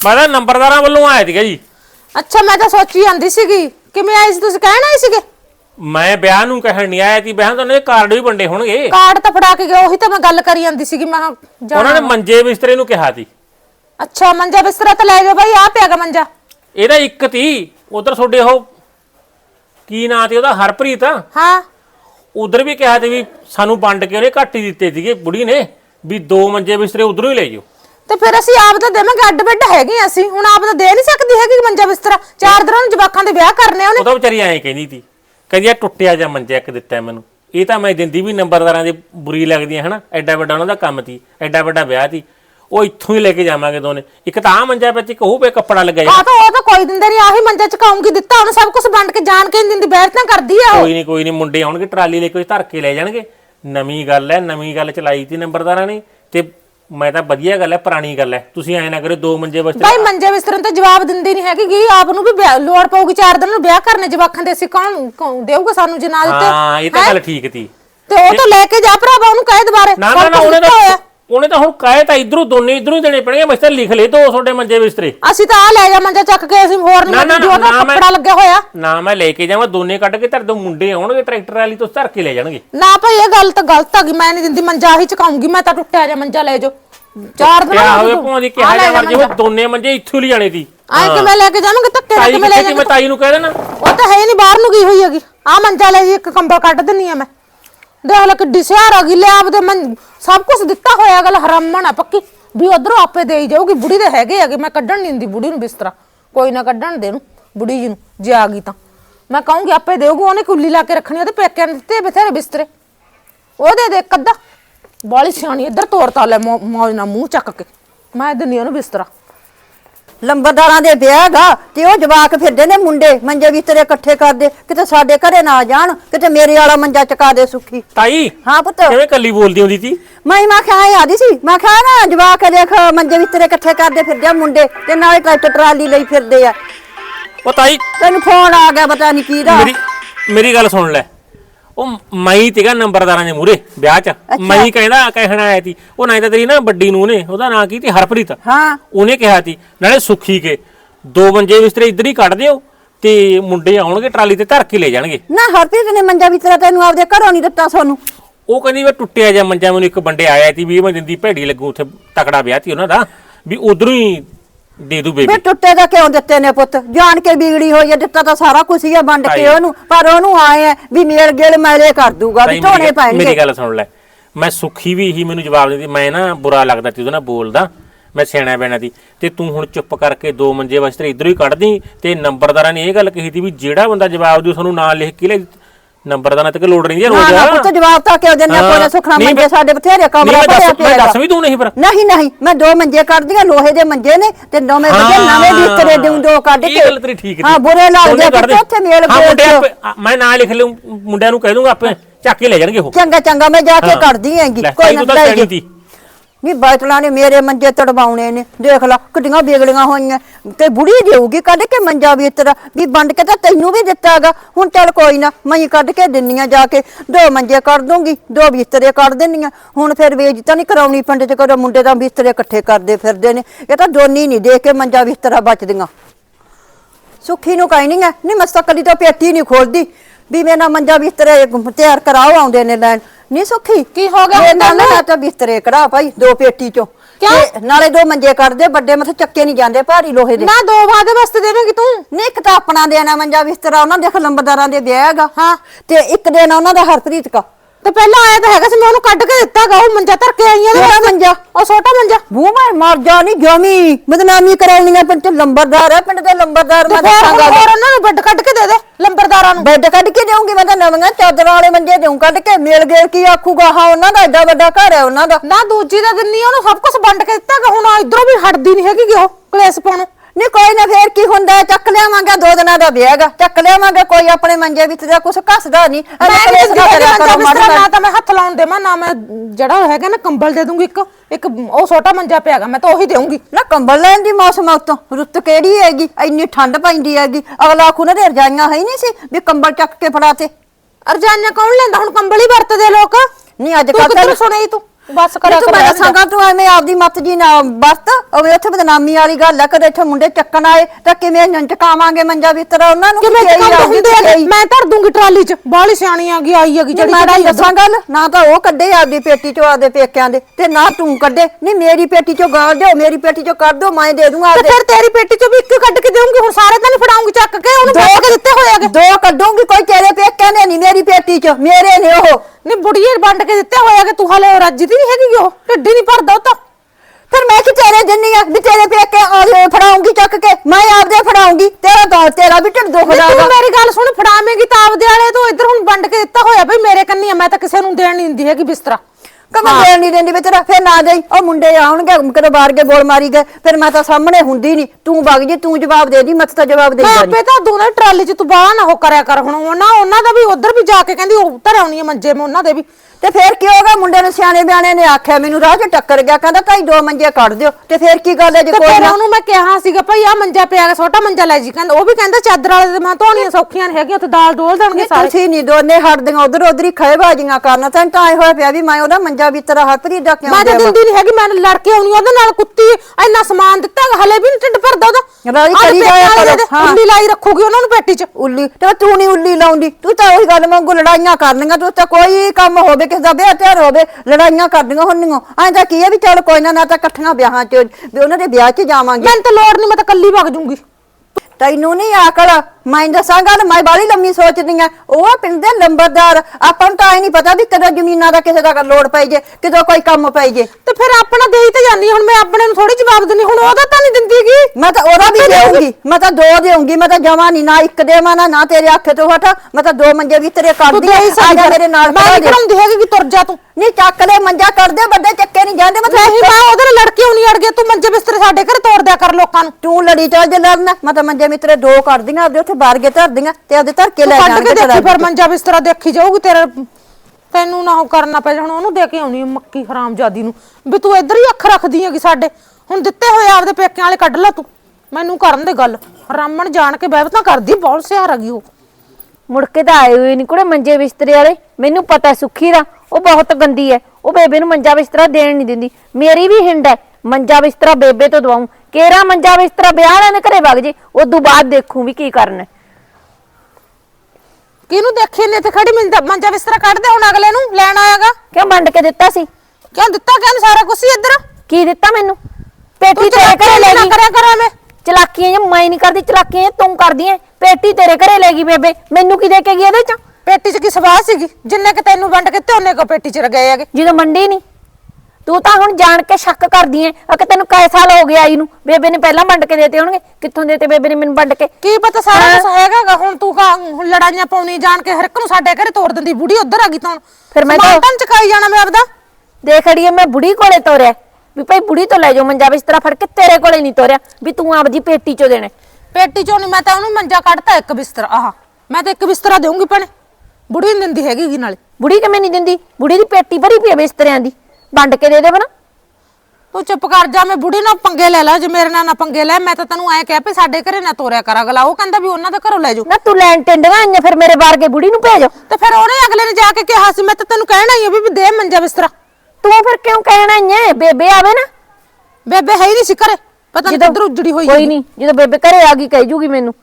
ਮੈਂ ਤਾਂ ਨੰਬਰਦਾਰਾਂ ਵੱਲੋਂ ਆਇਆ ਸੀਗਾ ਜੀ। ਅੱਛਾ ਮੈਂ ਤਾਂ ਸੋਚੀ ਜਾਂਦੀ ਸੀਗੀ ਕਿਵੇਂ ਆਈ ਸੀ ਤੁਸੀਂ? ਕਹਿਣ ਆਏ ਸੀਗੇ? ਮੈਂ ਵਿਆਹ ਨੂੰ ਕਹਿਣ ਨਹੀਂ ਆਇਆ ਸੀ ਵਿਆਹ ਤਾਂ ਉਹਨਾਂ ਦੇ ਕਾਰਡ ਵੀ ਵੰਡੇ ਹੋਣਗੇ। ਕਾਰਡ ਤਾਂ ਫੜਾ ਕੇ ਗਏ ਉਹੀ ਤਾਂ ਮੈਂ ਗੱਲ ਕਰੀ ਜਾਂਦੀ ਸੀਗੀ ਮੈਂ ਕਿਹਾ ਜਾਣਾ ਉਹਨਾਂ ਨੇ ਮੰਜੇ ਬਿਸਤਰੇ ਨੂੰ ਕਿਹਾ ਸੀ। ਅੱਛਾ ਮੰਜਾ ਬਿਸਤਰਾ ਤਾਂ ਲੈ ਜਾਓ ਬਾਈ ਆ ਪਿਆਗਾ ਮੰਜਾ। ਇਹਦਾ ਇੱਕ ਤੀ ਉਧਰ ਤੁਹਾਡੇ ਉਹ ਕੀ ਨਾਂ ਤੇ ਉਹਦਾ? ਹਰਪ੍ਰੀਤ? ਹਾਂ। ਉਧਰ ਵੀ ਕਿਹਾ ਸੀ ਵੀ ਸਾਨੂੰ ਵੰਡ ਕੇ ਉਹਨੇ ਘੱਟ ਹੀ ਦਿੱਤੇ ਸੀਗੇ ਬੁੜੀ ਨੇ ਵੀ ਦੋ ਮੰਜੇ ਬਿਸਤਰੇ ਉਧਰੋਂ ਹੀ ਲੈ ਜਾਓ। ਤੇ ਫਿਰ ਅਸੀਂ ਆਪ ਤਾਂ ਦੇਵਾਂਗੇ ਅੱਡ ਬੈੱਡ ਹੈਗੇ ਆ ਅਸੀਂ। ਹੁਣ ਆਪ ਤਾਂ ਦੇ ਨਹੀਂ ਸਕਦੀ ਹੈਗੀ ਮੰਜਾ ਬਿਸਤਰਾ। ਚਾਰ ਦਿਨਾਂ ਨੂੰ ਜਵਾਕਾਂ ਦੇ ਵਿਆਹ ਕਰਨੇ ਉਹਨੇ। ਉਹ ਤਾਂ ਵਿਚਾਰੀ ਐਂ ਕਹਿੰਦੀ ਸੀ। ਕਹਿੰਦੀ ਆ ਟੁੱਟਿਆ ਜਾਂ ਮੰਜਾ ਇੱਕ ਦਿੱਤਾ ਮੈਨੂੰ। ਇਹ ਤਾਂ ਮੈਂ ਦਿੰਦੀ ਵੀ ਨੰਬਰਦਾਰਾਂ ਦੇ ਬੁਰੀ ਲੱਗਦੀਆਂ ਹਨਾ? ਐਡਾ ਵੱਡਾ ਉਹਨਾਂ ਦਾ ਕੰਮ ਸੀ ਐਡਾ ਵੱਡਾ ਵਿਆਹ ਸੀ। ਉਹ ਇੱਥੋਂ ਹੀ ਲੈ ਕੇ ਜਾਵਾਂਗੇ ਦੋਨੇ। ਇੱਕ ਤਾਂ ਆ ਮੰਜਾ ਵਿੱਚ ਇੱਕ ਉਹ ਪੇ ਕੱਪੜਾ ਲੱਗਿਆ ਆ ਤਾਂ ਉਹ ਤਾਂ ਕੋਈ ਦਿੰਦੇ ਨਹੀਂ ਆਹੀ ਮੰਜਾ ਚਕਾਉਂਗੀ ਦਿੱਤਾ ਉਹਨੇ ਸਭ ਕੁਝ ਵੰਡ ਕੇ ਜਾਣ ਕੇ ਨਹੀਂ ਦਿੰਦੀ ਬੈਠ ਤਾਂ ਕਰਦੀ ਆ ਉਹ। ਕੋਈ ਨਹੀਂ ਕੋਈ ਨਹੀਂ ਮੁੰਡੇ ਆਉਣਗੇ ਟਰਾਲੀ ਲੈ ਕੇ ਧਰ ਕੇ ਲੈ ਜਾਣਗੇ। ਨਵੀਂ ਗੱਲ ਹੈ ਨਵੀਂ ਗੱਲ ਚਲਾਈ ਤੀ ਨੰਬਰਦਾਰਾਂ ਨੇ ਤੇ ਮੈਂ ਤਾਂ ਵਧੀਆ ਗੱਲ ਹੈ ਪੁਰਾਣੀ ਗੱਲ ਹੈ ਤੁਸੀਂ ਐਂ ਨਾ ਕਰੋ ਦੋ ਮੰਜੇ ਬਸ ਬਾਈ ਮੰਜੇ ਬਿਸਤਰੇ ਨੂੰ ਤਾਂ ਜਵਾਬ ਦਿੰਦੀ ਨਹੀਂ ਹੈਗੀ ਗੀ ਆਪ ਨੂੰ ਵੀ ਵਿਆਹ- ਲੋੜ ਪਊਗੀ ਚਾਰ ਦਿਨ ਨੂੰ ਵਿਆਹ ਕਰਨੇ ਜਵਾਖਾਂ ਦੇ ਅਸੀਂ ਕੌਣ ਕੌਣ ਦੇਊਗਾ ਸਾਨੂੰ ਜੇ ਨਾ ਦਿੱਤੇ ਹਾਂ ਇਹ ਤਾਂ ਗੱਲ ਠੀਕ ਤੀ। ਤੇ ਉਹ ਤਾਂ ਲੈ ਕੇ ਜਾ ਭਰਾਵਾ ਉਹਨੂੰ ਕਹੇ ਦੁਬਾਰੇ ਨਾ ਨਾ ਨਾ ਉਹਨੇ ਤਾਂ ਉਹਨੇ ਤਾਂ ਹੁਣ ਕਾਏ ਤਾਂ ਇਧਰੋਂ ਦੋਨੇ ਇਧਰੋਂ ਹੀ ਦੇਣੇ ਪੈਣਗੇ ਮੈਂ ਤਾਂ ਲਿਖ ਲਏ ਦੋ ਤੁਹਾਡੇ ਮੰਜੇ ਬਿਸਤਰੇ ਅਸੀਂ ਤਾਂ ਆ ਲੈ ਜਾ ਮੰਜਾ ਚੱਕ ਕੇ ਅਸੀਂ ਹੋਰ ਨਹੀਂ ਨਾ, ਜੋ ਨਾ ਨਾ, ਮੈਂ- ਕੱਪੜਾ ਲੱਗਿਆ ਹੋਇਆ। ਨਾ ਮੈਂ ਲੈ ਕੇ ਜਾਵਾਂ ਦੋਨੇ ਕੱਢ ਕੇ ਧਰ ਦੋ ਮੁੰਡੇ ਆਉਣਗੇ ਟਰੈਕਟਰ ਵਾਲੀ ਤੋਂ ਧਰ ਕੇ ਲੈ ਜਾਣਗੇ। ਨਾ ਭਾਈ ਇਹ ਗੱਲ ਤਾਂ ਗਲਤ ਆ ਗਈ ਮੈਂ ਨਹੀਂ ਦਿੰਦੀ ਮੰਜਾ ਹੀ ਚਕਾਉਂਗੀ ਮੈਂ ਤਾਂ ਟੁੱਟਿਆ ਜਾ ਮੰਜਾ ਲੈ ਜਾਓ। ਚਾਰ ਦਿਨ ਕਿਆ ਹੋਵੇ ਭਾਂ ਦੀ ਕਿਹਾ ਜਾ ਮਰ ਜਿਵੇਂ ਦੋਨੇ ਮੰਜੇ ਇੱਥੋਂ ਲਈ ਜਾਣੇ ਸੀ। ਆਏ ਕਿ ਮੈਂ ਲੈ ਕੇ ਜਾਵਾਂਗੇ ਧੱਕੇ ਨਾਲ ਕਿਵੇਂ ਲੈ ਸੀ ਮੈਂ ਜਾਵਾਂਗੇ ਤਾਈ ਨੂੰ ਕਹਿ ਦੇਣਾ। ਉਹ ਤਾਂ ਹੈ ਨਹੀਂ ਬਾਹਰ ਨੂੰ ਗਈ ਹੋਈ ਹੈਗੀ। ਆ ਮੰਜਾ ਲੈ ਜੀ ਇੱਕ ਕੰਬਲ ਕੱਢ ਦਿੰਨੀ ਆ ਮੈਂ। ਦੇਖ ਲੈ ਕਿੱਡੀ ਸਿਆਰ ਆ ਗਈ, ਲੈ ਆਪਦੇ ਮੰ, ਸਭ ਕੁਝ ਦਿੱਤਾ ਹੋਇਆ ਗੱਲ ਹਰਾਮਣ ਆ ਪੱਕੀ। ਵੀ ਉਧਰੋਂ ਆਪੇ ਦੇਈ ਜਾਊਗੀ, ਬੁੜੀ ਦੇ ਹੈਗੇ ਹੈਗੇ, ਮੈਂ ਕੱਢਣ ਨਹੀਂ ਦਿੰਦੀ ਬੁੜੀ ਨੂੰ ਬਿਸਤਰਾ। ਕੋਈ ਨਾ ਕੱਢਣ ਦੇ ਨੂੰ ਬੁੜੀ ਜੀ ਨੂੰ, ਜੇ ਆ ਗਈ ਤਾਂ। ਮੈਂ ਕਹੂੰਗੀ ਆਪੇ ਦੇਊਗੀ, ਉਹਨੇ ਕੁੱਲੀ ਲਾ ਕੇ ਰੱਖਣੀ ਉਹਦੇ ਪੇਕਿਆਂ ਨੇ, ਦਿੱਤੇ ਬਥੇਰੇ ਬਿਸਤਰੇ। ਉਹ ਦੇ ਦੇ ਇੱਕ ਅੱਧਾ। ਬਾਲੀ ਸਿਆਣੀ, ਇੱਧਰ ਤੋੜਤਾ ਲੈ ਮੌ- ਮੌਜ ਨਾਲ ਮੂੰਹ ਚੱਕ ਕੇ। ਮੈਂ ਦਿੰਨੀ ਉਹਨੂੰ ਬਿਸਤਰਾ। ਲੰਬਰਦਾਰਾਂ ਦੇ ਵਿਆਹ ਗਾ ਤੇ ਉਹ ਜਵਾਕ ਫਿਰਦੇ ਨੇ ਮੁੰਡੇ ਮੰਜੇ ਵਿਤਰੇ ਇਕੱਠੇ ਕਰਦੇ ਕਿਤੇ ਸਾਡੇ ਘਰੇ ਨਾ ਜਾਣ ਕਿਤੇ ਮੇਰੇ ਵਾਲਾ ਮੰਜਾ ਚਕਾ ਦੇ ਸੁਖੀ। ਤਾਈ ਹਾਂ ਪੁੱਤ। ਕਿਵੇਂ ਕੱਲੀ ਬੋਲਦੀ ਹੁੰਦੀ ਸੀ? ਮੈਂ ਮੈਂ ਕਿਹਾ ਆਦੀ ਸੀ ਮੈਂ ਕਿਹਾ ਨਾ ਜਵਾਕ ਦੇਖ ਮੰਜੇ ਵਿਤਰੇ ਇਕੱਠੇ ਕਰਦੇ ਫਿਰਦੇ ਆ ਮੁੰਡੇ ਤੇ ਨਾਲੇ ਟਰੈਕਟਰ ਟਰਾਲੀ ਲਈ ਫਿਰਦੇ ਆ। ਉਹ ਤਾਈ ਤੈਨੂੰ ਫੋਨ ਆ ਗਿਆ ਪਤਾ ਨਹੀਂ ਕਿਹਦਾ ਮੇਰੀ ਮੇਰੀ ਗੱਲ ਸੁਣ ਲੈ। ਉਹ ਮਈ ਤੇਗਾ ਨੰਬਰਦਾਰਾਂ ਦੇ ਮੂਰੇ ਵਿਆਹ 'ਚ। ਮਈ ਕਹਿੰਦਾ ਕਹਿਣਾ ਆਇਆ ਸੀ ਉਹ ਨਹੀਂ ਤਾਂ ਤੇਰੀ ਨਾ ਵੱਡੀ ਨੂੰ ਨੇ ਉਹਦਾ ਨਾਂ ਕੀ ਸੀ? ਹਰਪ੍ਰੀਤ। ਹਾਂ। ਉਹਨੇ ਕਿਹਾ ਸੀ ਨਾਲੇ ਸੁੱਖੀ ਕੇ ਦੋ ਮੰਜੇ ਬਿਸਤਰੇ ਇੱਧਰ ਹੀ ਕੱਢ ਦਿਓ ਤੇ ਮੁੰਡੇ ਆਉਣਗੇ ਟਰਾਲੀ ਤੇ ਧਰ ਕੇ ਲੈ ਜਾਣਗੇ। ਨਾ ਹਰਪ੍ਰੀਤ ਨੇ ਮੰਜਾ ਵਿਤਰਾ ਤੈਨੂੰ ਆਪਦੇ ਘਰੋਂ ਨਹੀਂ ਦਿੱਤਾ ਸੋਨੂੰ। ਉਹ ਕਹਿੰਦੀ ਵੀ ਟੁੱਟਿਆ ਜਾਂ ਮੰਜਾ ਮੈਨੂੰ ਇੱਕ ਬੰਦੇ ਆਇਆ ਸੀ ਵੀ ਮੈਂ ਦਿੰਦੀ ਭੈੜੀ ਲੱਗੂ ਉੱਥੇ ਤਕੜਾ ਵਿਆਹ ਸੀ ਉਹਨਾਂ ਦਾ ਵੀ ਉਧਰੋਂ ਹੀ ਦੇ ਦੂ ਬੇਬੀ। ਵੇ ਟੁੱਟੇ ਦਾ ਕਿਉਂ ਦਿੱਤੇ ਨੇ ਪੁੱਤ? ਜਾਣ ਕੇ ਬਿਗੜੀ ਹੋਈ ਹੈ ਦਿੱਤਾ ਤਾਂ ਸਾਰਾ ਕੁਝ ਹੀ ਆ ਵੰਡ ਕੇ ਭਾਈ। ਉਹਨੂੰ। ਪਰ ਉਹਨੂੰ ਆਏ ਆ ਵੀ ਮੇਲ ਗੇਲ ਮੈਲੇ ਕਰ ਦੂਗਾ ਵੀ ਮੇਰੀ ਢੋਣੇ ਗੱਲ- ਮੇਰੀ ਪੈਣਗੇ ਗੱਲ ਸੁਣ ਲੈ। ਮੈਂ ਸੁੱਖੀ ਵੀ ਇਹੀ ਮੈਨੂੰ ਜਵਾਬ ਦਿੰਦੀ ਮੈਂ ਨਾ ਬੁਰਾ ਲੱਗਦਾ ਸੀ ਉਹਦੇ ਨਾਲ ਬੋਲਦਾ ਮੈਂ ਸਿਆਣਾ ਬੈਣਾ ਦੀ। ਤੇ ਤੂੰ ਹੁਣ ਚੁੱਪ ਕਰਕੇ ਦੋ ਮੰਜੇ ਵਾਸਤੇ ਇਧਰੋਂ ਹੀ ਕੱਢਦੀ ਤੇ ਨੰਬਰਦਾਰਾਂ ਨੇ ਇਹ ਗੱਲ ਕਹੀ ਸੀ ਵੀ ਜਿਹੜਾ ਬੰਦਾ ਜਵਾਬ ਦਿਓ ਤੁਹਾਨੂੰ ਨਾਂ ਲਿਖ ਕੇ ਲੈ ਨੰਬਰਦਾਰਾਂ ਤੇ ਕਿ ਲੋੜ ਨਹੀਂ ਹੈ ਨਾ ਨਾ ਰੋਜ਼ ਪੁੱਤ ਜਵਾਬ ਤਾਂ ਕਿਉਂ ਹਾਂ। ਕੋਲੇ ਸੁਖਣਾ ਮੰਜੇ ਸਾਡੇ ਬਥੇਰੇ ਕਮਰਾ ਭਰਿਆ ਦੱਸ- ਪਿਆ ਮੈਂ ਦੱਸ। ਵੀ ਦੂੰ ਨਹੀਂ ਫਿਰ। ਨਹੀਂ ਨਹੀਂ ਮੈਂ ਦੋ ਮੰਜੇ ਕੱਢਦੀਆਂ ਲੋਹੇ ਦੇ ਮੰਜੇ ਨੇ ਤੇ ਨਵੇਂ ਮੰਜੇ। ਨਵੇਂ ਬਿਸਤਰੇ ਦੇਉਂ ਦੋ ਕੱਢ ਇਹ ਕੇ। ਗੱਲ ਤੇਰੀ ਠੀਕ ਹਾਂ ਬੁਰੇ ਲੱਗਦੇ ਪੁੱਤ ਉੱਥੇ ਮੇਲ ਆ, ਮੈਂ ਨਾਂ ਲਿਖ ਲਊ ਮੁੰਡਿਆਂ ਨੂੰ ਕਹਿ ਦੂੰਗਾ ਆਪੇ ਚੱਕ ਕੇ ਲੈ ਜਾਣਗੇ ਉਹ। ਚੰਗਾ ਚੰਗਾ ਮੈਂ ਜਾ ਕੇ। ਕੱਢਦੀ ਲੈ, ਕੋਈ ਨਾ ਤੂੰ ਤਾਂ ਲੈ ਜੀ। ਵੀ ਨਹੀਂ ਨੇ ਮੇਰੇ ਮੰਜੇ ਤੜਵਾਉਣੇ ਨੇ। ਦੇਖ ਲਾ, ਕਿੱਡੀਆਂ ਬੇਗਲੀਆਂ ਹੋਈਆਂ। ਤੇ ਬੁੜੀ ਦੇਊਗੀ, ਕੱਢ ਕੇ ਮੰਜਾ ਵੀ ਤੇਰਾ ਵੀ ਵੰਡ ਕੇ ਤਾਂ ਤੈਨੂੰ ਵੀ ਦਿੱਤਾਗਾ। ਹੁਣ ਚੱਲ ਕੋਈ ਨਾ, ਮੈਂ ਹੀ ਕੱਢ ਕੇ ਦਿੰਨੀਆਂ ਜਾ ਕੇ। ਦੋ ਮੰਜੇ ਕਰ ਦੂੰਗੀ, ਦੋ ਬਿਸਤਰੇ ਕੱਢ ਦਿੰਨੀਆਂ ਹੁਣ ਫਿਰ ਵੇਚ ਤਾਂ ਨਹੀਂ ਕਰਾਉਣੀ ਪਿੰਡ 'ਚ ਕਰੋ ਮੁੰਡੇ ਤਾਂ ਬਿਸਤਰੇ ਇਕੱਠੇ ਕਰਦੇ ਫਿਰਦੇ ਨੇ। ਇਹ ਤਾਂ ਦੋਨੀ ਨਹੀਂ ਦੇਖ ਕੇ ਮੰਜਾ ਬਿਸਤਰਾ ਬਚਦੀਆਂ। ਸੁੱਖੀ ਨੂੰ ਕਹਿਣੀ ਹੈ ਨਹੀਂ ਕਦੀ ਤਾਂ ਪੇਟੀ ਨਹੀਂ ਖੋਲਦੀ। ਵੀ ਮੇਰਾ ਮੰਜਾ ਬਿਸਤਰੇ ਤਿਆਰ ਕਰਾਓ ਆਉਂਦੇ ਨੇ ਲੈਣ। ਨਹੀਂ ਸੁੱਖੀ। ਕੀ ਹੋ ਗਿਆ ਇਹ ਹੁਣ ਤਾਂ ਤੈਨੂੰ? ਨਾ ਤਾਂ ਬਿਸਤਰੇ ਕਢਾ ਭਾਈ ਦੋ ਪੇਟੀ ਚੋਂ। ਕਿਉਂ? ਨਾਲੇ ਦੋ ਮੰਜੇ ਕੱਢਦੇ ਵੱਡੇ ਮਥੇ ਚੱਕੇ ਨਹੀਂ ਜਾਂਦੇ ਭਾਰੀ ਲੋਹੇ ਦੇ। ਨਾ ਦੋ ਵਾਦੇ ਵਾਸਤੇ ਦੇਵੇਂਗੀ ਤੂੰ। ਨਹੀਂ ਇੱਕ ਤਾਂ ਆਪਣਾ ਦੇਣਾ ਮੰਜਾ ਬਿਸਤਰਾ ਉਹਨਾਂ ਦੇ ਲੰਬਦਾਰਾਂ ਦੇ ਵਿਆਹ ਹੈਗਾ। ਹਾਂ। ਤੇ ਇੱਕ ਦੇਣਾ ਉਹਨਾਂ ਦਾ ਹਰਪ੍ਰੀਤ ਕਾ। ਤੇ ਪਹਿਲਾਂ ਆਇਆ ਤਾਂ ਹੈਗਾ ਸੀ ਮੈਂ ਉਹਨੂੰ ਕੱਢ ਕੇ ਦਿੱਤਾਗਾ ਉਹ ਮੰਜਾ ਧਰ ਕੇ ਆਈਆਂ ਕਿਹੜਾ ਮੰਜਾ? ਉਹ ਛੋਟਾ ਮੰਜਾ। ਬੂ ਮੈਂ ਮਰ ਜਾ ਨਹੀਂ ਜਮੀ ਬਦਨਾਮੀ ਕਰਾਉਣੀ ਹੈ ਪਿੰਡ ਚ ਲੰਬਰਦਾਰ ਹੈ ਪਿੰਡ ਦੇ ਲੰਬਰਦਾਰ ਮੈਂ ਦੱਸਾਂਗਾ। ਹੋਰ ਉਹਨਾਂ ਨੂੰ ਬੱਡ ਕੱਢ ਕੇ ਦੇ ਦੇ ਲੰਬਰਦਾਰਾਂ ਨੂੰ। ਬੈੱਡ ਕੱਢ ਕੇ ਦੇਉਂਗੀ ਮੈਂ ਤਾਂ ਨਵੀਆਂ ਚਾਦਰਾਂ ਵਾਲੇ ਮੰਜੇ ਦੇਉਂ ਕੱਢ ਕੇ ਮੇਲ ਗੇਰ ਕੀ ਆਖੂਗਾ? ਹਾਂ ਉਹਨਾਂ ਦਾ ਐਡਾ ਵੱਡਾ ਘਰ ਹੈ ਉਹਨਾਂ ਦਾ। ਨਾ ਦੂਜੀ ਦਾ ਦਿੰਨੀ ਉਹਨੂੰ ਸਭ ਕੁਝ ਵੰਡ ਕੇ ਦਿੱਤਾਗਾ ਹੁਣ ਇਧਰੋਂ ਵੀ ਹਟਦੀ ਨਹੀਂ ਹੈਗੀ ਉਹ ਕਲੇਸ਼ ਪਾਉਣੋਂ। ਨਹੀਂ ਕੋਈ ਨਾ ਫੇਰ ਕੀ ਹੁੰਦਾ? ਹੈ, ਚੱਕ ਲਿਆਵਾਂਗੇ ਦੋ ਦਿਨਾਂ ਦਾ ਵਿਆਹ ਹੈਗਾ। ਚੱਕ ਲਿਆਵਾਂਗੇ ਕੋਈ ਆਪਣੇ ਮੰਜੇ ਵਿੱਚ ਦਾ ਕੁਛ ਕੱਸਦਾ ਨਹੀਂ। ਮੈਂ ਐਵੇਂ ਕਲੇਸ਼ ਨਾ ਕਰਿਆ ਕਰੋ ਮਾੜਾ ਨਾ ਜਿਹਾ। ਤਾਂ ਮੈਂ ਹੱਥ ਲਾਉਣ ਦੇਵਾਂ ਨਾ ਮੈਂ ਜਿਹੜਾ ਹੈਗਾ ਨਾ ਕੰਬਲ ਦੇ ਦੂੰਗੀ ਇੱਕ। ਇੱਕ ਉਹ ਛੋਟਾ ਮੰਜਾ ਪਿਆਗਾ ਮੈਂ ਤਾਂ ਉਹੀ ਦੇਊਂਗੀ। ਨਾ ਕੰਬਲ ਲੈਣ ਦੀ ਮੌਸਮ ਆ ਉਤੋਂ। ਰੁੱਤ ਕਿਹੜੀ ਹੈਗੀ? ਇੰਨੀ ਠੰਡ ਪੈਂਦੀ ਹੈਗੀ। ਅਗਲਾ ਆਖੂ ਨਾ ਦੇ ਰਜਾਈਆਂ ਹੈ ਹੀ ਨਹੀਂ ਸੀ ਵੀ ਕੰਬਲ ਚੱਕ ਕੇ ਫੜਾ ਤੇ ਅਰਜਾਨੀਆਂ ਕੌਣ ਲੈਂਦਾ? ਹੁਣ ਕੰਬਲ ਹੀ ਵਰਤਦੇ ਲੋਕ। ਨਹੀਂ ਅੱਜ ਤੂੰ ਕਿੱਧਰ ਤਾਂ- ਸੁਣਾਈ ਤੂੰ? ਬਸ ਕਰਿਆ ਤੂੰ ਕਰ ਮੈਂ ਰਹਿਣ ਦੇ। ਦੱਸਾਂਗਾ ਤੂੰ ਐਵੇਂ ਆਪਦੀ ਮੱਤ ਜੀ ਨਾ ਬਸਤ ਉਹ ਉੱਥੇ ਬਦਨਾਮੀ ਵਾਲੀ ਗੱਲ ਆ ਕਦੇ ਇੱਥੇ ਮੁੰਡੇ ਚੱਕਣ ਆਏ ਤਾਂ ਕਿਵੇਂ ਚਕਾਵਾਂਗੇ ਮੰਜਾ ਬਿਸਤਰਾ ਉਹਨਾਂ ਨੂੰ ਕਿਵੇਂ ਕੰਮ ਹੁੰਦੇ ਆ? ਮੈਂ ਧਰ ਦੂੰਗੀ ਟਰਾਲੀ 'ਚ ਬਾਹਲੀ ਸਿਆਣੀ ਆ ਗਈ ਆਈ ਹੈਗੀ ਜਿਹੜੀ ਜਿਹੜੀ ਮੈਂ ਦੱਸਾਂ ਗੱਲ ਨਾ ਤਾਂ ਉਹ ਕੱਢੇ ਆਪਦੀ ਪੇਟੀ ਚੋਂ ਆਪਦੇ ਪੇਕਿਆਂ ਦੇ ਤੇ ਨਾ ਤੂੰ ਕੱਢੇ ਨਹੀਂ ਮੇਰੀ ਪੇਟੀ ਚੋਂ ਗਾਲ ਦਿਓ ਮੇਰੀ ਪੇਟੀ ਚੋਂ ਕੱਢ ਦਿਓ ਮੈਂ ਦੇ ਦੂੰਗਾ ਆਪਦੇ। ਫਿਰ ਤੇਰੀ ਪੇਟੀ 'ਚੋਂ ਵੀ ਇੱਕ ਕੱਢ ਕੇ ਦੇਊਂਗੀ ਹੁਣ ਸਾਰੇ ਤਾਂ ਨਹੀਂ ਫੜਾਉਂਗੀ ਚੱਕ ਕੇ ਉਹਨੂੰ ਦੋ ਕੇ ਦਿੱਤੇ ਹੋਏ ਹੈਗੇ। ਦੋ ਕੱਢੂੰਗੀ ਕੋਈ ਤੇਰੇ ਪੇਕਿਆਂ ਦੇ ਨਹੀਂ ਮੇਰੀ ਪੇਟੀ ਚ ਮੇਰੇ ਨੇ ਉਹ। ਨਹੀਂ ਬੁੜੀਏ ਵੰਡ ਕੇ ਦਿੱਤੇ ਹੋਏ ਹੈਗੇ ਤੂੰ ਹਲੇ ਰੱਜੀ ਦੀ ਨਹੀਂ ਹੈਗੀ ਉਹ? ਢਿੱਡੀ ਨਹੀਂ ਭਰਦਾ ਉਹ ਤਾਂ। ਫਿਰ ਮੈਂ ਕਿ ਤੇਰੇ ਦਿੰਨੀ ਆ ਵੀ ਤੇਰੇ ਪੇਕੇ ਆ ਫੜਾਉਂਗੀ ਚੱਕ ਕੇ ਮੈਂ ਆਪਦੇ ਫੜਾਉਂਗੀ। ਤੇਰਾ ਤਾਂ ਤੇਰਾ ਵੀ ਢਿੱਡ ਦੁਖਦਾ ਤੂੰ ਮੇਰੀ ਗੱਲ ਸੁਣ ਫੜਾਵੇਂਗੀ ਤਾਂ ਆਪਦੇ ਵਾਲੇ ਤੂੰ ਇੱਧਰ ਹੁਣ ਵੰਡ ਕੇ ਦਿੱਤਾ ਹੋਇਆ ਬਈ ਮੇਰੇ ਕੰਨੀ ਆ ਮੈਂ ਤਾਂ ਕਿਸੇ ਨੂੰ ਦੇਣ ਨਹੀਂ ਦਿੰਦੀ ਹੈਗੀ ਬਿਸਤਰਾ। ਕਮਾ ਦੇਣ ਨਹੀਂ ਦਿੰਦੀ ਵੀ ਤੇਰਾ ਫਿਰ ਨਾ ਦੇਈ ਉਹ ਮੁੰਡੇ ਆਉਣਗੇ ਕਦੋਂ ਬਾਹਰ ਕੇ ਬੋਲ ਮਾਰੀ ਗਏ। ਫਿਰ ਮੈਂ ਤਾਂ ਸਾਹਮਣੇ ਹੁੰਦੀ ਨਹੀਂ ਤੂੰ ਵਗ ਜੀ ਤੂੰ ਜਵਾਬ ਦੇ ਦੀ ਮੈਂ ਤਾਂ ਜਵਾਬ ਦੇ ਮੈਂ ਆਪੇ ਤਾਂ ਦੋਨੇ ਟਰਾਲੀ 'ਚ ਤੂੰ ਬਾਹਰ ਨਾ ਹੋ ਕਰਿਆ ਕਰ ਹੁਣ ਉਹਨਾਂ ਉਹਨਾਂ ਦਾ ਵੀ ਉਧਰ ਵੀ ਜਾ ਕੇ ਕਹਿੰਦੀ ਉਹ ਧਰ ਆਉਣੀ ਹੈ ਮੰਜੇ ਮੈਂ ਉਹਨਾਂ ਦੇ ਵੀ। ਤੇ ਫਿਰ ਕੀ ਹੋਗਾ ਮੁੰਡੇ ਨੂੰ ਸਿਆਣੇ ਬਿਆਣੇ ਨੇ ਆਖਿਆ ਮੈਨੂੰ ਰਾਹ 'ਚ ਟੱਕਰ ਗਿਆ ਕਹਿੰਦਾ ਤਾਈ ਦੋ ਮੰਜੇ ਕੱਢ ਦਿਓ। ਤੇ ਫਿਰ ਕੀ ਗੱਲ ਹੈ ਜੇ ਤੇ ਕੋਈ ਫਿਰ ਨਾ ਉਹਨੂੰ ਮੈਂ ਕਿਹਾ ਸੀਗਾ ਭਾਈ ਆ ਮੰਜਾ ਪਿਆ ਗਾ ਛੋਟਾ ਮੰਜਾ ਲੈ ਜੀ ਕਹਿੰਦਾ ਉਹ ਵੀ ਕਹਿੰਦਾ ਚਾਦਰ ਵਾਲੇ ਤੇ ਮੈਂ ਧੋਣੀਆਂ ਸੌਖੀਆਂ ਨਹੀਂ ਹੈਗੀਆਂ ਉੱਥੇ ਦਾਲ ਡੋਲ ਦੇਣਗੇ ਨਹੀਂ ਸਾਰੇ। ਤੁਸੀਂ ਨਹੀਂ ਦੋਨੇ ਹਟਦੀਆਂ ਉਧਰ ਉਧਰ ਹੀ ਖਏ ਬਾਜੀਆਂ ਕਰਨਾ ਤੈਨੂੰ ਤਾਂ ਆਏ ਹੋਇਆ ਪਿਆ ਵੀ ਮੈਂ ਉਹਦਾ ਮੰਜਾ ਵੀ ਤੇਰਾ ਹਰਪ੍ਰੀਤ ਦਾ ਕਿਉਂ ਮੈਂ ਤਾਂ ਦਿੰਦੀ ਨਹੀਂ ਹੈਗੀ ਮੈਂ ਲੜ ਕੇ ਆਉਣੀ ਉਹਦੇ ਨਾਲ ਕੁੱਤੀ ਇੰਨਾ ਸਮਾਨ ਦਿੱਤਾ ਹਲੇ ਵੀ ਨਹੀਂ ਢਿੱਡ ਭਰਦਾ ਉਹਦਾ। ਰਾਜੀ ਆਹ ਕਰੀ ਜਾਇਆ ਵਾਲੇ ਕਰੋ, ਦੇ ਹਾਂ। ਉੱਲੀ ਲਾਈ ਰੱਖੂਗੀ ਉਹਨਾਂ ਨੂੰ ਪੇਟੀ 'ਚ। ਉੱਲੀ ਤੇ ਤੂੰ ਨਹੀਂ ਉੱਲੀ ਲਾਉਂਦੀ ਤੂੰ ਤਾਂ ਉਹੀ ਗੱਲ ਵਾਂਗੂ ਲੜਾਈਆਂ ਕਰਨੀਆਂ ਤੂੰ ਤਾਂ ਕੋਈ ਕੰਮ ਹੋਵੇ ਕਿਸੇ ਦਾ ਵਿਆਹ ਤਿਆਰ ਹੋਵੇ, ਲੜਾਈਆਂ ਕਰਦੀਆਂ ਹੁੰਦੀਆਂ। ਐਂ ਤਾਂ ਕੀ ਹੈ ਵੀ ਚੱਲ ਕੋਈ ਨਾ ਨਾ ਤਾਂ ਇਕੱਠੀਆਂ ਵਿਆਹਾਂ 'ਚ ਵੀ ਉਹਨਾਂ ਦੇ ਵਿਆਹ 'ਚ ਜਾਵਾਂਗੇ। ਮੈਨੂੰ ਤਾਂ ਲੋੜ ਨਹੀਂ ਮੈਂ ਤਾਂ ਕੱਲੀ ਵਗ ਜੂੰਗੀ। ਤੈਨੂੰ ਨਹੀਂ ਆਕਲ? ਮੈਂ ਦੱਸਾਂ ਗੱਲ ਮੈਂ ਬਾਲੀ ਲੰਮੀ ਸੋਚਦੀ ਆ। ਉਹ ਪਿੰਡ ਦੇ ਲੰਬਰਦਾਰ। ਆਪਾਂ ਨੂੰ ਤਾਂ ਐ ਨਹੀਂ ਪਤਾ ਵੀ ਕਦੋਂ ਜ਼ਮੀਨਾਂ ਦਾ ਕਿਸੇ ਦਾ ਲੋੜ ਪਈ ਜੇ ਕਦੋਂ ਕੋਈ ਕੰਮ ਪਈ ਜੇ। ਤੇ ਫਿਰ ਆਪਣਾ ਦੇਈ ਤੇ ਜਾਨੀ ਹੁਣ ਮੈਂ ਆਪਣੇ ਨੂੰ ਥੋੜੀ ਜਵਾਬ ਦਿੰਦੀ। ਹੁਣ ਉਹਦਾ ਤਾਂ ਨਹੀਂ ਦਿੰਦੀਗੀ। ਮੈਂ ਤਾਂ ਉਹਦਾ ਵੀ ਦੇਉਂਗੀ ਮੈਂ ਤਾਂ ਦੋ ਦੇਉਂਗੀ ਮੈਂ ਤਾਂ ਜਮਾ ਨਹੀਂ ਨਾ ਇੱਕ ਦੇਵਾਂ ਨਾ ਨਾ ਤੇਰੇ ਅੱਖੇ ਤੋਂ ਹਟਾ। ਮੈਂ ਤਾਂ ਦੋ ਮੰਜੇ ਵੀ ਤੇਰੇ ਕਰਦੀ ਦੇਈ ਆ ਜਾ ਮੇਰੇ ਨਾਲ ਮੈਂ ਨਹੀਂ ਦੇ। ਕਰਾਉਂਦੀ ਹੈਗੀ ਕਿ ਤੁਰ ਜਾ ਤੂੰ। ਨਹੀਂ ਚੱਕ ਲੈ ਮੰਜਾ ਕਰਦੇ ਵੱਡੇ ਚੱਕੇ ਨਹੀਂ ਜਾਂਦੇ। ਮੈਂ ਤਾਂ ਨਹੀਂ ਮੈਂ ਉਹਦੇ ਨਾਲ ਲੜਕੀ ਹੋਣੀ ਅੜ ਗਿਆ ਤੂੰ ਮੰਜੇ ਬਿਸਤਰੇ ਸਾਡੇ ਘਰ ਤੋੜ ਦਿਆ ਕਰ ਲੋਕਾਂ ਨੂੰ। ਤੂੰ ਲੜੀ ਚੱਲ ਜੇ ਲੜਨਾ ਮੈਂ ਤਾਂ ਮੰਜੇ ਮਿੱਤਰੇ ਦੋ ਕਰਦੀਆਂ ਆਪਦੇ ਉੱਥੇ ਬਾਹਰ ਕੇ ਧਰਦੀਆਂ ਤੇ ਆਪਦੇ ਧਰ ਕੇ ਤੂੰ ਲੈ ਕੱਢ ਜਾਣਗੇ ਕੇ ਤੇ ਦੇਖੀ ਫਿਰ ਮੰਜਾ ਬਿਸਤਰਾ ਦੇਖੀ ਜਾਊਗੀ ਤੇਰਾ। ਤੈਨੂੰ ਨਾ ਉਹ ਕਰਨਾ ਪੈ ਹੁਣ ਉਹਨੂੰ ਦੇ ਕੇ ਆਉਣੀ ਆ ਮੱਕੀ ਹਰਾਮਜ਼ਾਦੀ ਨੂੰ। ਵੀ ਤੂੰ ਇੱਧਰ ਹੀ ਅੱਖ ਰੱਖਦੀ ਹੈਗੀ ਸਾਡੇ। ਹੁਣ ਦਿੱਤੇ ਹੋਏ ਆਪਦੇ ਪੇਕਿਆਂ ਵਾਲੇ ਕੱਢ ਲੈ ਤੂੰ। ਮੈਨੂੰ ਕਰਨ ਦੇ ਗੱਲ। ਰਾਮਣ ਜਾਣ ਕੇ ਬਹਿਬਤਾਂ ਕਰਦੀ ਬਹੁਤ ਸਿਆਰ ਹੈਗੀ ਉਹ। ਮੁੜ ਕੇ ਤਾਂ ਆਏ ਹੋਏ ਨਹੀਂ ਕੁੜੇ ਮੰਜੇ ਬਿਸਤਰੇ ਵਾਲੇ। ਮੈਨੂੰ ਪਤਾ ਸੁੱਖੀ ਦਾ ਉਹ ਬਹੁਤ ਗੰਦੀ ਹੈ। ਉਹ ਬੇਬੇ ਨੂੰ ਮੰਜਾ ਬਿਸਤਰਾ ਦੇਣ ਨਹੀਂ ਦਿੰਦੀ। ਮੇਰੀ ਵੀ ਹਿੰਡ ਹੈ। ਮੰਜਾ ਬਿਸਤਰਾ ਬੇਬੇ ਤੋਂ ਦਵਾਉਂ। ਕੇਰਾ ਮੰਜਾ ਬਿਸਤਰਾ ਵਿਆਹ ਵਾਲਿਆਂ ਦੇ ਘਰੇ ਵਗ ਜੇ ਉਦੋਂ ਬਾਅਦ ਦੇਖੂ ਵੀ ਕੀ ਕਰਨਾ। ਕਿਹਨੂੰ ਦੇਖੀ ਨੇ ਤੇ ਖੜੀ? ਮੰਜਾ ਮੰਜਾ ਬਿਸਤਰਾ ਕੱਢ ਦੇ ਹੁਣ ਅਗਲੇ ਨੂੰ ਲੈਣ ਆਇਆਗਾ। ਕਿਉਂ ਵੰਡ ਕੇ ਦਿੱਤਾ ਸੀ? ਕਿਉਂ ਦਿੱਤਾ? ਕਿਉਂ ਸਾਰਾ ਕੁਝ ਹੀ ਇੱਧਰ? ਕੀ ਦਿੱਤਾ ਮੈਨੂੰ? ਪੇਟੀ ਤੂੰ ਤੇਰੇ ਘਰੇ ਲੈ ਗਈ। ਕਰਿਆ ਕਰਾਂ ਮੈਂ ਚਲਾਕੀਆਂ ਜੇ ਮੈਂ ਨਹੀਂ ਕਰਦੀ ਚਲਾਕੀਆਂ ਤੂੰ ਕਰਦੀ ਐ। ਪੇਟੀ ਤੇਰੇ ਘਰੇ ਲੈ ਗਈ ਬੇਬੇ। ਮੈਨੂੰ ਕੀ ਦੇ ਕੇ ਗਈ ਇਹਦੇ ਚ? ਪੇਟੀ 'ਚ ਕੀ ਸਵਾਹ ਸੀਗੀ? ਜਿੰਨੇ ਕਿ ਤੈਨੂੰ ਵੰਡ ਕੇ ਤੇ ਉਹਨੇ ਕੋ ਪੇਟੀ 'ਚ ਗਏ ਹੈਗੇ। ਜਦੋਂ ਮੰਡੀ ਨਹੀਂ ਤੂੰ ਤਾਂ ਹੁਣ ਜਾਣ ਕੇ ਸ਼ੱਕ ਕਰਦੀ ਐ ਆ ਕਿ ਤੈਨੂੰ ਕੈ ਸਾਲ ਹੋ ਗਿਆ ਆਈ ਨੂੰ ਬੇਬੇ ਨੇ ਪਹਿਲਾਂ ਵੰਡ ਕੇ ਦੇਤੇ ਹੋਣਗੇ ਕਿੱਥੋਂ ਦੇਤੇ ਬੇਬੇ ਨੇ ਮੈਨੂੰ ਵੰਡ ਕੇ? ਕੀ ਪਤਾ ਸਾਰਾ ਹਾਂ। ਕੁਝ ਹੈਗਾਗਾ ਹੁਣ ਤੂੰ ਕਾ ਹੁਣ ਲੜਾਈਆਂ ਪਾਉਣੀ ਜਾਣ ਕੇ ਹਰ ਇੱਕ ਨੂੰ ਸਾਡੇ ਘਰੇ ਤੋੜ ਦਿੰਦੀ ਬੁੜੀ ਉੱਧਰ ਆ ਗਈ ਤਾਂ ਫਿਰ ਮੈਂ ਤਾਂ- ਤਾਂ ਚਕਾਈ ਜਾਣਾ ਮੈਂ ਆਪਦਾ। ਦੇਖ ਅੜੀਏ ਮੈਂ ਬੁੜੀ ਕੋਲੇ ਤੋਰਿਆ ਵੀ ਭਾਈ ਬੁੜੀ ਤੋਂ ਲੈ ਜਾਓ ਮੰਜਾ ਬਿਸਤਰਾ ਫੜ ਕੇ ਤੇਰੇ ਕੋਲੇ ਨਹੀਂ ਤੋਰਿਆ ਵੀ ਤੂੰ ਆਪਦੀ ਪੇਟੀ ਚੋਂ ਦੇਣਾ। ਪੇਟੀ ਚੋਂ ਨਹੀਂ ਮੈਂ ਤਾਂ ਉਹਨੂੰ ਮੰਜਾ ਕੱਢਤਾ ਇੱਕ ਬਿਸਤਰਾ ਆਹ ਮੈਂ ਤਾਂ ਇੱਕ ਬਿਸਤਰਾ ਦੇਵਾਂਗੀ ਭੈਣੇ। ਬੁੜੀ ਨਹੀਂ ਦਿੰਦੀ ਹੈਗੀ ਗੀ ਨਾਲੇ। ਬੁੜੀ ਕਿਵੇਂ ਨਹੀਂ ਦਿੰਦੀ? ਬੁੜੀ ਦੀ ਪੇਟੀ ਭਰੀ ਪਈ ਆ ਬਿਸਤਰਿਆਂ ਦੀ। ਵੰਡ ਕੇ ਦੇ ਦੇ ਬਣਾ ਤੂੰ ਚੁੱਪ ਕਰ ਜਾ ਮੈਂ ਬੁੜੀ ਨਾਲ ਪੰਗੇ ਲੈ ਲਾ ਜੇ ਮੇਰੇ ਨਾਲ ਨਾ ਪੰਗੇ ਲੈ ਮੈਂ ਤਾਂ ਤੈਨੂੰ ਐ ਕਹਿ ਪਈ ਸਾਡੇ ਘਰੇ ਨਾ ਤੋਰਿਆ ਕਰ ਅਗਲਾ ਉਹ ਕਹਿੰਦਾ ਵੀ ਉਹਨਾਂ ਦੇ ਘਰੋਂ ਲੈ ਜਾਓ। ਨਾ ਤੂੰ ਲੈਣ ਟਿੰਡੀਆਂ ਆਈਆਂ ਫਿਰ ਮੇਰੇ ਬਾਰਗੇ ਬੁੜੀ ਨੂੰ ਭੇਜੋ। ਤੇ ਫਿਰ ਉਹਨੇ ਅਗਲੇ ਨੇ ਜਾ ਕੇ ਕਿਹਾ ਸੀ ਮੈਂ ਤਾਂ ਤੈਨੂੰ ਕਹਿਣਾ ਹੀ ਆ ਵੀ ਵੀ ਦੇ ਮੰਜਾ ਬਿਸਤਰਾ। ਤੂੰ ਫਿਰ ਕਿਉਂ ਕਹਿਣਾ ਆਈਆਂ ਬੇਬੇ ਆਵੇ ਨਾ। ਬੇਬੇ ਹੈ ਹੀ ਨਹੀਂ ਸੀ ਘਰੇ ਪਤਾ ਨਹੀਂ ਕਿੱਧਰ ਉੱਜੜੀ ਹੋਈ ਕੋਈ। ਨਹੀਂ ਜਦੋਂ ਬੇਬੇ ਘਰੇ ਆ ਗਈ ਕਹਿ ਜੂਗੀ ਮੈਨੂੰ।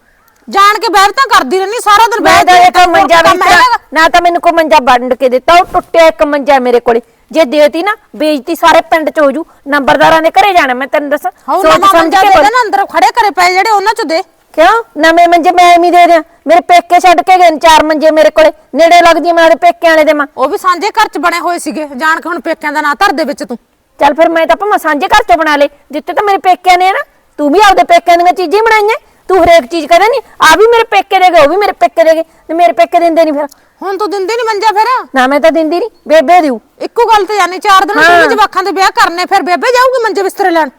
ਜਾਣ ਕੇ ਬਹਿਰਤਾਂ ਕਰਦੀ ਰਹਿਣੀ ਸਾਰਾ ਦਿਨ ਮੈਂ ਤਾਂ ਬਹਿ ਇੱਕ ਮੰਜਾ ਬਿਸਤਰਾ। ਨਾ ਤਾਂ ਮੈਨੂੰ ਕੋ ਮੰਜਾ ਵੰਡ ਕੇ ਦਿੱਤਾ ਉਹ ਟੁੱਟਿਆ ਇੱਕ ਮੰਜਾ ਮੇਰੇ ਕੋਲੇ। ਜੇ ਦੇਤੀ ਨਾ ਬੇਇੱਜ਼ਤੀ ਸਾਰੇ ਪਿੰਡ ਚ ਹੋ ਜੂ ਨੰਬਰਦਾਰਾਂ ਦੇ ਘਰੇ ਜਾਣਾ ਮੈਂ ਤੈਨੂੰ ਦੱਸਾਂ ਹਾਂ ਸੋਚ ਨਵਾਂ ਸਮਝ ਮੰਜਾ ਦੇ ਨਾ ਅੰਦਰ ਖੜੇ ਕਰੇ ਪਏ ਜਿਹੜੇ ਉਹਨਾਂ ਚ ਦੇ। ਕਿਉਂ? ਨਵੇਂ ਮੰਜੇ ਮੈਂ ਐਵੇਂ ਦੇ ਦਿਆਂ ਮੇਰੇ ਪੇਕੇ ਛੱਡ ਕੇ ਗਏ ਨੇ ਚਾਰ ਮੰਜੇ ਮੇਰੇ ਕੋਲੇ ਨੇੜੇ ਲੱਗਦੀ ਮੈਂ ਉਹਦੇ ਪੇਕਿਆਂ ਵਾਲੇ ਦੇ ਮਾਂ। ਉਹ ਵੀ ਸਾਂਝੇ ਘਰ ਚ ਬਣੇ ਹੋਏ ਸੀਗੇ ਜਾਣ ਕੇ ਹੁਣ ਪੇਕਿਆਂ ਦਾ ਨਾਂ ਧਰ ਦੇ ਵਿੱਚ ਤੂੰ। ਚੱਲ ਫਿਰ ਮੈਂ ਤਾਂ ਭਾਵੇਂ ਸਾਂਝੇ ਘਰ ਚੋਂ ਬਣਾ ਲੇ ਜਿੱਤੇ ਤਾਂ ਮੇਰੇ ਪੇਕਿਆਂ ਨੇ ਨਾ ਤੂੰ ਵੀ ਆਪਦੇ ਪੇਕਿਆਂ ਦੀਆਂ ਚੀਜ਼ਾਂ ਹੀ ਬਣਾਈਆਂ ਤੂੰ ਹਰੇਕ ਚੀਜ਼ ਕਰੇ ਨਹੀਂ ਆ ਵੀ ਮੇਰੇ ਪੇਕੇ ਦੇ ਗਏ ਉਹ ਵੀ ਮੇਰੇ ਪੇਕੇ ਦੇ ਗਏ ਤੇ ਮੇਰੇ ਪੇਕੇ ਦਿੰਦੇ ਨਹੀਂ ਫਿਰ। ਹੁਣ ਤੂੰ ਦਿੰਦੀ ਨਹੀਂ ਮੰਜਾ ਫਿਰ? ਨਾ ਮੈਂ ਤਾਂ ਦਿੰਦੀ ਨਹੀਂ ਬੇਬੇ ਦਿਉ ਇੱਕੋ ਗੱਲ ਤੇ ਜਾਨੀ ਚਾਰ ਦਿਨ। ਤੂੰ ਜਵਾਖਾਂ ਦੇ ਵਿਆਹ ਕਰਨੇ ਫਿਰ ਬੇਬੇ ਜਾਊਗੀ ਮੰਜੇ ਬਿਸਤਰੇ ਲੈਣ?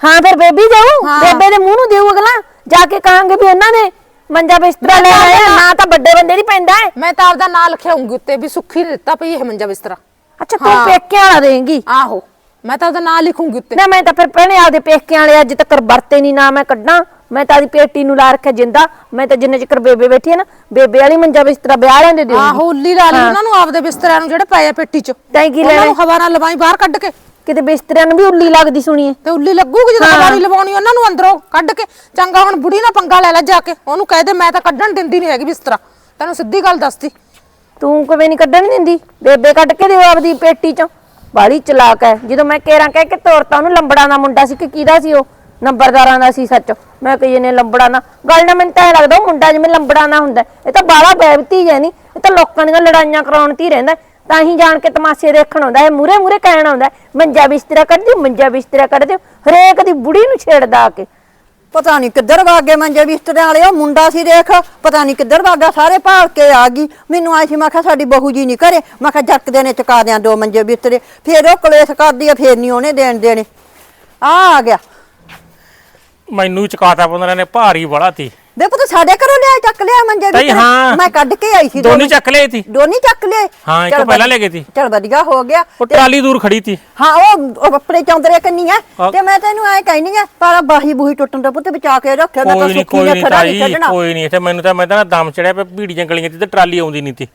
ਹਾਂ ਫਿਰ ਬੇਬੀ ਜਾਊ। ਬੇਬੇ ਦੇ ਮੂੰਹ ਨੂੰ ਦੇਊ ਅਗਲਾ। ਜਾ ਕੇ ਕਹਾਂਗੇ ਵੀ ਉਹਨਾਂ ਨੇ ਮੰਜਾ ਬਿਸਤਰਾ ਲੈ ਆਇਆ ਨਾ ਤਾਂ ਵੱਡੇ ਬੰਦੇ ਦੀ ਪੈਂਦਾ ਹੈ। ਮੈਂ ਤਾਂ ਆਪਦਾ ਨਾਂ ਲਿਖਾਉਂਗੀ ਉੱਤੇ ਵੀ ਸੁੱਖੀ ਨੇ ਦਿੱਤਾ ਪਈ ਇਹ ਮੰਜਾ ਬਿਸਤਰਾ। ਅੱਛਾ ਤੂੰ। ਪੇਕਿਆਂ ਵਾਲਾ ਦੇਂਗੀ? ਆਹੋ। ਮੈਂ ਤਾਂ ਉਹਦਾ ਨਾਂ ਲਿਖੂੰਗੀ ਉੱਤੇ। ਨਾ ਮੈਂ ਤਾਂ ਫਿਰ ਪਹਿਲੇ ਆਪਦੇ ਪੇਕਿਆਂ ਵਾਲੇ ਅੱਜ ਤੱਕ ਵਰਤੇ ਨਹੀਂ ਨਾ ਮੈਂ ਕੱਢਾਂ। ਮੈਂ ਤਾਂ ਆਦੀ ਪੇਟੀ ਨੂੰ ਲਾ ਰੱਖਿਆ ਜਿੰਦਾ ਮੈਂ ਤਾਂ ਜਿੰਨੇ ਚਿਰ ਬੇਬੇ ਬੈਠੀ ਹੈ ਨਾ ਬੇਬੇ ਵਾਲੀ ਮੰਜਾ ਬਿਸਤਰਾ ਵਿਆਹ ਲੈਂਦੇ ਦੇਊਂਗੀ ਆਹੋ ਉੱਲੀ ਲਾ ਲਈ ਉਹਨਾਂ ਨੂੰ ਆਪਦੇ ਬਿਸਤਰਿਆਂ ਨੂੰ ਜਿਹੜੇ ਪਏ ਆ ਪੇਟੀ ਚ। ਤੈਂ ਕੀ ਉਹਨਾਂ ਲੈਣਾ? ਨੂੰ ਹਵਾ ਨਾਲ ਲਵਾਈ ਬਾਹਰ ਕੱਢ ਕੇ। ਕਿਤੇ ਬਿਸਤਰਿਆਂ ਨੂੰ ਵੀ ਉੱਲੀ ਲੱਗਦੀ ਸੁਣੀਏ ਤੇ ਉੱਲੀ ਲੱਗੂਗੀ ਜਦੋਂ। ਹਵਾ ਨਹੀਂ ਲਵਾਉਣੀ ਉਹਨਾਂ ਨੂੰ ਅੰਦਰੋਂ ਕੱਢ ਕੇ। ਚੰਗਾ ਹੁਣ ਬੁੜੀ ਨਾਲ ਪੰਗਾ ਲੈ ਲੈ ਜਾ ਕੇ। ਉਹਨੂੰ ਕਹਿ ਦੇ ਮੈਂ ਤਾਂ ਕੱਢਣ ਦਿੰਦੀ ਨਹੀਂ ਹੈਗੀ ਬਿਸਤਰਾ। ਤੈਨੂੰ ਸਿੱਧੀ ਗੱਲ ਦੱਸਤੀ। ਤੂੰ ਕਿਵੇਂ ਨਹੀਂ ਕੱਢਣ ਦਿੰਦੀ? ਬੇਬੇ ਕੱਢ ਕੇ ਦਿਓ ਆਪਦੀ ਪੇਟੀ ਚੋਂ। ਬਾੜੀ ਚਲਾਕ ਹੈ। ਜਦੋਂ ਮੈਂ ਕੇਰਾਂ ਕਹਿ ਕੇ ਤੋਰਤਾ ਉਹਨੂੰ ਲੰਬੜਾ ਦਾ ਮੁੰਡਾ ਸੀ ਕਿ ਕਿਹਦਾ ਸੀ ਉਹ? ਨੰਬਰਦਾਰਾਂ ਦਾ ਸੀ ਸੱਚ। ਮੈਂ ਕਹੀ ਨੇ ਲੰਬੜਾ ਨਾ। ਗੱਲ ਨਾ ਮੈਨੂੰ ਤਾਂ ਐਂ ਲੱਗਦਾ ਉਹ ਮੁੰਡਾ ਜਿਵੇਂ ਲੰਬੜਾ ਨਾ ਹੁੰਦਾ। ਇਹ ਤਾਂ ਬਾਲਾ ਬੈਬਤੀ ਹੈ ਨਹੀਂ ਇਹ ਤਾਂ ਲੋਕਾਂ ਦੀਆਂ ਲੜਾਈਆਂ ਕਰਾਉਣ ਤੇ ਹੀ ਰਹਿੰਦਾ। ਤਾਂ ਹੀ ਜਾਣ ਕੇ ਤਮਾਸ਼ੇ ਦੇਖਣ ਆਉਂਦਾ। ਹੈ ਮੂਰੇ ਮੂਰੇ ਕਹਿਣ ਆਉਂਦਾ। ਹੈ, ਮੰਜਾ ਬਿਸਤਰਾ ਕੱਢ ਦਿਓ ਮੰਜਾ ਬਿਸਤਰਾ ਕੱਢ ਦਿਓ। ਹਰੇਕ ਦੀ ਬੁੜੀ ਨੂੰ ਛੇੜਦਾ ਆ ਕੇ। ਪਤਾ ਨਹੀਂ ਕਿੱਧਰ ਵਾਗੇ ਮੰਜੇ ਬਿਸਤਰੇ ਵਾਲੇ। ਉਹ ਮੁੰਡਾ ਸੀ ਦੇਖ। ਪਤਾ ਨਹੀਂ ਕਿੱਧਰ ਵਾਗਾ ਸਾਰੇ ਭਾਲ ਕੇ ਆ ਗਈ। ਮੈਨੂੰ ਆਈ ਸੀ ਮੈਂ ਕਿਹਾ ਸਾਡੀ ਬਹੂ ਜੀ ਨਹੀਂ ਘਰੇ। ਮੈਂ ਕਿਹਾ ਜੱਕ ਨੇ ਚਕਾ ਦਿਆਂ ਦੋ ਮੰਜੇ ਬਿਸਤਰੇ। ਫੇਰ ਉਹ ਕਲੇਸ਼ ਕਰਦੀ ਆ ਫੇਰ ਨਹੀਂ ਉਹਨੇ ਦੇਣ ਦੇਣੇ। ਆ ਆ ਗਿਆ। ਮੈਨੂੰ ਚਕਾਤਾ ਬੰਦਰਾਂ ਨੇ ਭਾਰੀ ਬੜਾ ਤੀ। ਵੇ ਪੁੱਤ ਸਾਡੇ ਘਰੋਂ ਲਿਆ ਚੱਕ ਲਿਆ ਮੰਜੇ ਤਾਈ, ਹਾਂ। ਮੈਂ ਕੱਢ ਕੇ ਆਈ ਸੀ ਦੋਨੀ ਚੱਕ ਲਏ ਤੀ ਦੋਨੀ ਚੱਕ ਲਿਆ ਹਾਂ, ਇੱਕ ਪਹਿਲਾਂ ਲੈ ਗਈ ਤੀ। ਚਲ ਵਧੀਆ ਹੋ ਗਿਆ। ਉਹ ਟਰਾਲੀ ਦੂਰ ਖੜੀ ਤੀ ਹਾਂ ਉਹ ਉਹ ਆਪਣੇ ਚੌਂਦਰੇ ਕੰਨੀ ਆ। ਹਾਂ। ਤੇ ਮੈਂ ਤੈਨੂੰ ਐ ਕਹਿਨੀ ਆ ਪਰ ਬਾਹੀ ਬੂਹੀ ਟੁੱਟਣ ਦਾ ਪੁੱਤ ਬਚਾ ਕੇ ਰੱਖਿਆ ਮੈਂ ਤਾਂ ਕੋਈ ਨਹੀਂ ਸੁੱਖੀ ਕੋਈ ਨੇ ਨਹੀਂ ਖੜਾ ਨਹੀਂ ਤਾਈ ਛੱਡਣਾ। ਕੋਈ ਨਹੀਂ ਇੱਥੇ ਮੈਨੂੰ ਤਾਂ ਮੈਂ ਤਾਂ ਨਾ ਦਮ ਚੜਿਆ ਪਿਆ ਭੀੜੀਆਂ ਗਲੀਆਂ 'ਚ ਤੇ ਟਰਾਲੀ ਆਉਂਦੀ ਨਹੀਂ ਤੀ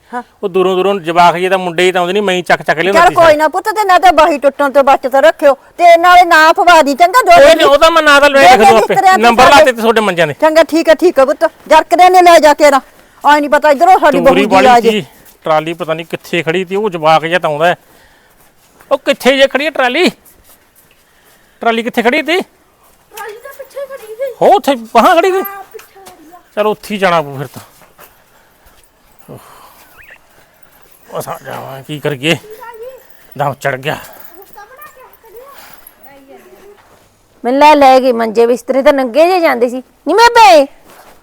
ਉਹ ਦੂਰੋਂ ਦੂਰੋਂ ਜਵਾਕ ਜੇ ਤਾਂ ਮੁੰਡੇ ਹੀ ਤਾਂ ਆਉਂਦੇ ਨਹੀਂ ਮੈਂ ਹੀ ਚੱਕ ਚੱਕ ਲਿਆਉਂਦਾ ਚਲ ਕੋਈ ਨਾ ਪੁੱਤ ਤੇ ਨਾ ਤਾਂ ਬਾਹੀ ਟੁੱਟਣ ਤੋਂ ਬਚਤ ਰੱਖਿਓ। ਤੇ ਨਾਲੇ ਨਾ ਫਵਾ ਦੀ ਚੰਗਾ ਦੋ ਕੋਈ ਨਹੀਂ ਉਹਦਾ ਮੈਂ ਨਾਂ ਤਾਂ ਲੈ ਦੇ ਲਿਖ ਦੂੰ ਦੇ ਤੇਰੇ ਆਪੇ ਹੱਥ ਨੰਬਰ। ਲਾਤੇ ਤੇ ਤੁਹਾਡੇ ਮੰਜਿਆਂ ਦੇ। ਚੰਗਾ ਠੀਕ ਹੈ ਠੀਕ ਪੁੱਤ ਜਰਕਦੇ ਨੇ ਲੈ ਜਾ ਕੇ ਰਾ ਆਈ ਨਹੀਂ ਪਤਾ ਇਧਰੋਂ ਸਾਡੀ ਬਹੂ ਜੀ ਆ ਵਾਲੀ ਜੇ। ਸੀ ਟਰਾਲੀ ਪਤਾ ਨਹੀਂ ਕਿੱਥੇ ਖੜੀ ਤੀ ਉਹ ਜਵਾਕ ਜਿਹਾ ਤਾਂ ਆਉਂਦਾ ਹੈ। ਉਹ ਕਿੱਥੇ ਜੇ ਖੜੀ ਹੈ ਟਰਾਲੀ? ਟਰਾਲੀ ਕਿੱਥੇ ਖੜੀ ਤੀ ਟਰਾਲੀ ਤਾਂ ਪਿੱਛੇ ਖੜੀ ਸੀ। ਹੋ ਉੱਥੇ ਬਾਹਾਂ ਖੜੀ ਸੀ? ਚਲ ਉੱਥੇ ਹੀ ਜਾਣਾ ਪਊ ਫਿਰ ਤਾਂ। ਉਹ ਸਾ ਜਾਵਾਂ ਕੀ ਕਰੀਏ? ਦਮ ਚੜ ਗਿਆ। ਮੈਨੂੰ ਲੈ ਲੈ ਗਈ ਮੰਜੇ ਬਿਸਤਰੇ ਤਾਂ ਨੰਗੇ ਜੇ ਜਾਂਦੇ ਸੀ। ਨੀ ਮੈਂ ਬੇ।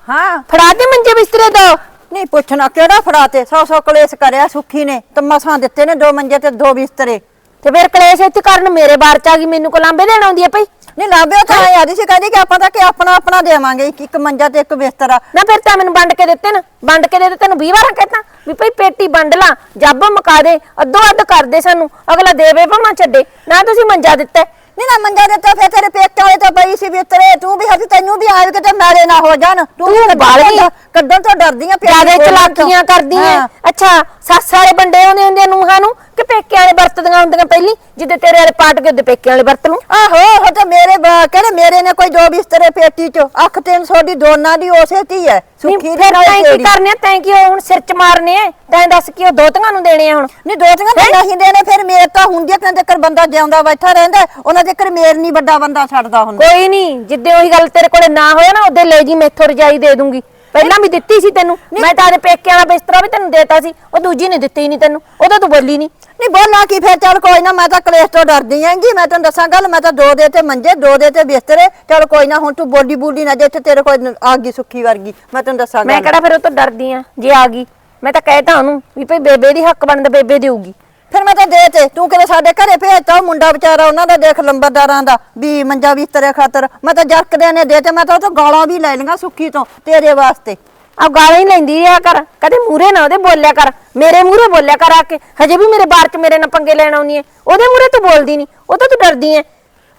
ਹਾਂ। ਫੜਾ ਤੇ ਮੰਜੇ ਬਿਸਤਰੇ ਦੋ। ਨਹੀਂ ਪੁੱਛਣਾ ਕਿਹੜਾ ਫੜਾਤੇ ਸੌ ਸੌ ਕਲੇਸ਼ ਕਰਿਆ ਸੁੱਖੀ ਨੇ। ਤੇ ਮਸਾਂ ਦਿੱਤੇ ਨੇ ਦੋ ਮੰਜੇ ਤੇ ਦੋ ਬਿਸਤਰੇ। ਤੇ ਫਿਰ ਕਲੇਸ਼ ਇੱਥੇ ਕਰਨ ਮੇਰੇ ਬਾਰ ਚ ਆ ਗਈ ਮੈਨੂੰ ਕੋ ਲਾਂਬੇ ਦੇਣ ਆਉਂਦੀ ਆ ਭਈ। ਨਹੀਂ ਲਾਭਿਆ ਤਾਂ ਆਦੀ ਸੀ ਕਹਿੰਦੀ ਕਿ ਆਪਾਂ ਤਾਂ ਕਿ ਆਪਣਾ ਆਪਣਾ ਦੇਵਾਂਗੇ ਇੱਕ ਇੱਕ ਮੰਜਾ ਤੇ ਇੱਕ ਬਿਸਤਰਾ। ਨਾ ਫਿਰ ਤਾਂ ਮੈਨੂੰ ਵੰਡ ਕੇ ਦਿੱਤੇ ਨਾ। ਵੰਡ ਕੇ ਦੇ ਤੇ ਤੈਨੂੰ 20 ਵਾਰਾਂ ਕਹਿਤਾ ਵੀ ਭਈ ਪੇਟੀ ਵੰਡ ਲਾ ਜੱਬ ਮੁਕਾ ਦੇ ਅੱਧੋ ਅੱਧ ਕਰ ਦੇ ਸਾਨੂੰ ਅਗਲਾ ਦੇਵੇ ਭਾਵੇਂ ਛੱਡੇ। ਨਾ ਤੁਸੀਂ ਮੰਜਾ ਦਿੱਤਾ। ਨਹੀਂ ਨਾ ਮੰਜਾ ਦਿੱਤਾ ਫੇਰ ਤੇਰੇ ਪੇਕੇ ਵਾਲੇ ਤਾਂ ਪਈ ਸੀ ਬਿਸਤਰੇ ਤੂੰ ਵੀ ਹੱਥ ਤੈਨੂੰ ਵੀ ਆਏ ਕਿਤੇ ਮੈਲੇ ਨਾ ਹੋ ਜਾਣ। ਤੂੰ ਵੀ ਤੂੰ ਕੱਢਣ ਬਾਲ। ਤੋਂ- ਕੱਢਣ ਤੋਂ ਡਰਦੀ ਆ ਜਿਆਦੇ ਚਲਾਕੀਆਂ ਕਰਦੀ ਐ ਹਾਂ। ਅੱਛਾ ਸੱਸ ਵਾਲੇ ਬੰਦੇ ਆਉਂਦੇ ਹੁੰਦੇ ਨੂੰਹਾਂ ਨੂੰ ਕਿ ਪੇਕੇ ਵਾਲੇ ਵਰਤਦੀਆਂ ਹੁੰਦੀਆਂ ਪਹਿਲੀ ਜਿੱਦੇ ਤੇਰੇ ਵਾਲੇ ਪਾਟ ਕੇ ਉਹਦੇ ਪੇਕੇ ਵਾਲੇ ਵਰਤ ਲੂ ਆਹੋ ਉਹ ਤਾਂ ਮੇਰੇ ਕਹਿੰਦੇ ਮੇਰੇ ਨੇ ਕੋਈ ਦੋ ਬਿਸਤਰੇ ਪੇਟੀ ਚ ਅੱਖ 300 ਦੀ ਦੋਨਾਂ ਦੀ ਉਸੇ ਤੀ ਹੈ ਸੁੱਖੀ ਦੀ ਨਾਲ ਤੈਂ ਕੀ ਤੇਰੀ। ਕਰਨੇ ਤੈਂ ਕੀ ਹੁਣ ਸਿਰ ਚ ਮਾਰਨੇ ਐ? ਤੈਂ ਦੱਸ ਕੀ ਉਹ ਦੋਤੀਆਂ ਨੂੰ ਦੇਣੇ ਆ ਹੁਣ? ਨਹੀਂ ਦੋਤੀਆਂ ਤਾਂ ਨਹੀਂ ਦੇਣੇ ਫਿਰ ਮੇਰ ਤਾਂ ਹੁੰਦੀ ਕਿੰਨੇ ਚੱਕਰ ਬੰਦਾ ਜਿਉਂਦਾ ਬੈਠਾ ਰਹਿੰਦਾ ਹੈ, ਉਹਨਾਂ ਚੱਕਰ ਮੇਰ ਨਹੀਂ ਵੱਡਾ ਬੰਦਾ ਛੱਡਦਾ ਹੁੰਦਾ ਕੋਈ ਨਹੀਂ ਜਿੱਦੇ ਉਹੀ ਗੱਲ ਤੇਰੇ ਕੋਲੇ ਨਾ ਹੋਇਆ ਨਾ ਉਹਦੇ ਲੈ ਜੀ ਮੈਥੋਂ ਰਜਾਈ ਦੇ ਦੂੰਗੀ। ਪਹਿਲਾਂ ਵੀ ਦਿੱਤੀ ਸੀ ਤੈਨੂੰ। ਮੈਂ ਤਾਂ ਆਦੇ ਪੇਕੇ ਵਾਲਾ ਬਿਸਤਰਾ ਵੀ ਤੈਨੂੰ ਦੇਤਾ ਸੀ। ਉਹ ਦੂਜੀ ਨੇ ਦਿੱਤੀ ਨਹੀਂ ਤੈਨੂੰ। ਉਹਦਾ ਤੂੰ ਬੋਲੀ ਨਹੀਂ ਨਹੀਂ ਬੋਲਾਂ ਕੀ ਫਿਰ? ਚੱਲ ਕੋਈ ਨਾ ਮੈਂ ਤਾਂ ਕਲੇਸ਼ ਤੋਂ ਡਰਦੀ ਆਂਗੀ ਮੈਂ ਤੈਨੂੰ ਦੱਸਾਂ ਗੱਲ ਮੈਂ ਤਾਂ ਦੋ ਦੇ ਤੇ ਮੰਜੇ ਦੋ ਦੇ ਤੇ ਬਿਸਤਰੇ। ਚੱਲ ਕੋਈ ਨਾ ਹੁਣ ਤੂੰ ਬੋਲੀ ਬੂਲੀ ਨਾ ਜੇ ਇੱਥੇ ਤੇਰੇ ਕੋਲ ਆ ਗਈ ਸੁੱਖੀ ਵਰਗੀ। ਮੈਂ ਤੈਨੂੰ ਦੱਸਾਂ ਮੈਂ ਗੱਲ ਕਿਹੜਾ ਫਿਰ ਉਹ ਤੋਂ ਡਰਦੀ ਆ? ਜੇ ਆ ਗਈ। ਮੈਂ ਤਾਂ ਕਹਿਤਾ ਉਹਨੂੰ ਵੀ ਭਈ ਬੇਬੇ ਦੀ ਹੱਕ ਬਣਦਾ ਬੇਬੇ ਦੇਊਗੀ। ਫਿਰ ਮੈਂ ਤਾਂ ਦੇ ਤੇ ਤੂੰ ਕਿਤੇ ਸਾਡੇ ਘਰੇ ਭੇਜਤਾ? ਉਹ ਮੁੰਡਾ ਵਿਚਾਰਾ ਉਹਨਾਂ ਦਾ ਦੇਖ ਲੰਬਰਦਾਰਾਂ ਦਾ, ਵੀ ਮੰਜਾ ਬਿਸਤਰੇ ਖਾਤਰ। ਮੈਂ ਤਾਂ ਜਰਕਦਿਆਂ ਨੇ ਦੇ ਤੇ ਮੈਂ ਤਾਂ ਉਹ ਤੋਂ ਗਾਲਾਂ ਵੀ ਲੈ ਲਈਆਂ ਸੁੱਖੀ ਤੋਂ, ਤੇਰੇ ਵਾਸਤੇ। ਆ ਗਾਲਾਂ ਹੀ ਲੈਂਦੀ ਆ ਕਰ ਕਦੇ ਮੂਰੇ ਨਾ ਉਹਦੇ ਬੋਲਿਆ ਕਰ, ਮੇਰੇ ਮੂਰੇ ਬੋਲਿਆ ਕਰ ਆ ਕੇ। ਹਜੇ ਵੀ ਮੇਰੇ ਬਾਰ ਚ ਮੇਰੇ ਨਾਲ ਪੰਗੇ ਲੈਣ ਆਉਂਦੀ ਐ। ਉਹਦੇ ਮੂਰੇ ਤੂੰ ਬੋਲਦੀ ਨਹੀਂ ਉਹ ਤਾਂ ਤੂੰ ਡਰਦੀ ਐ।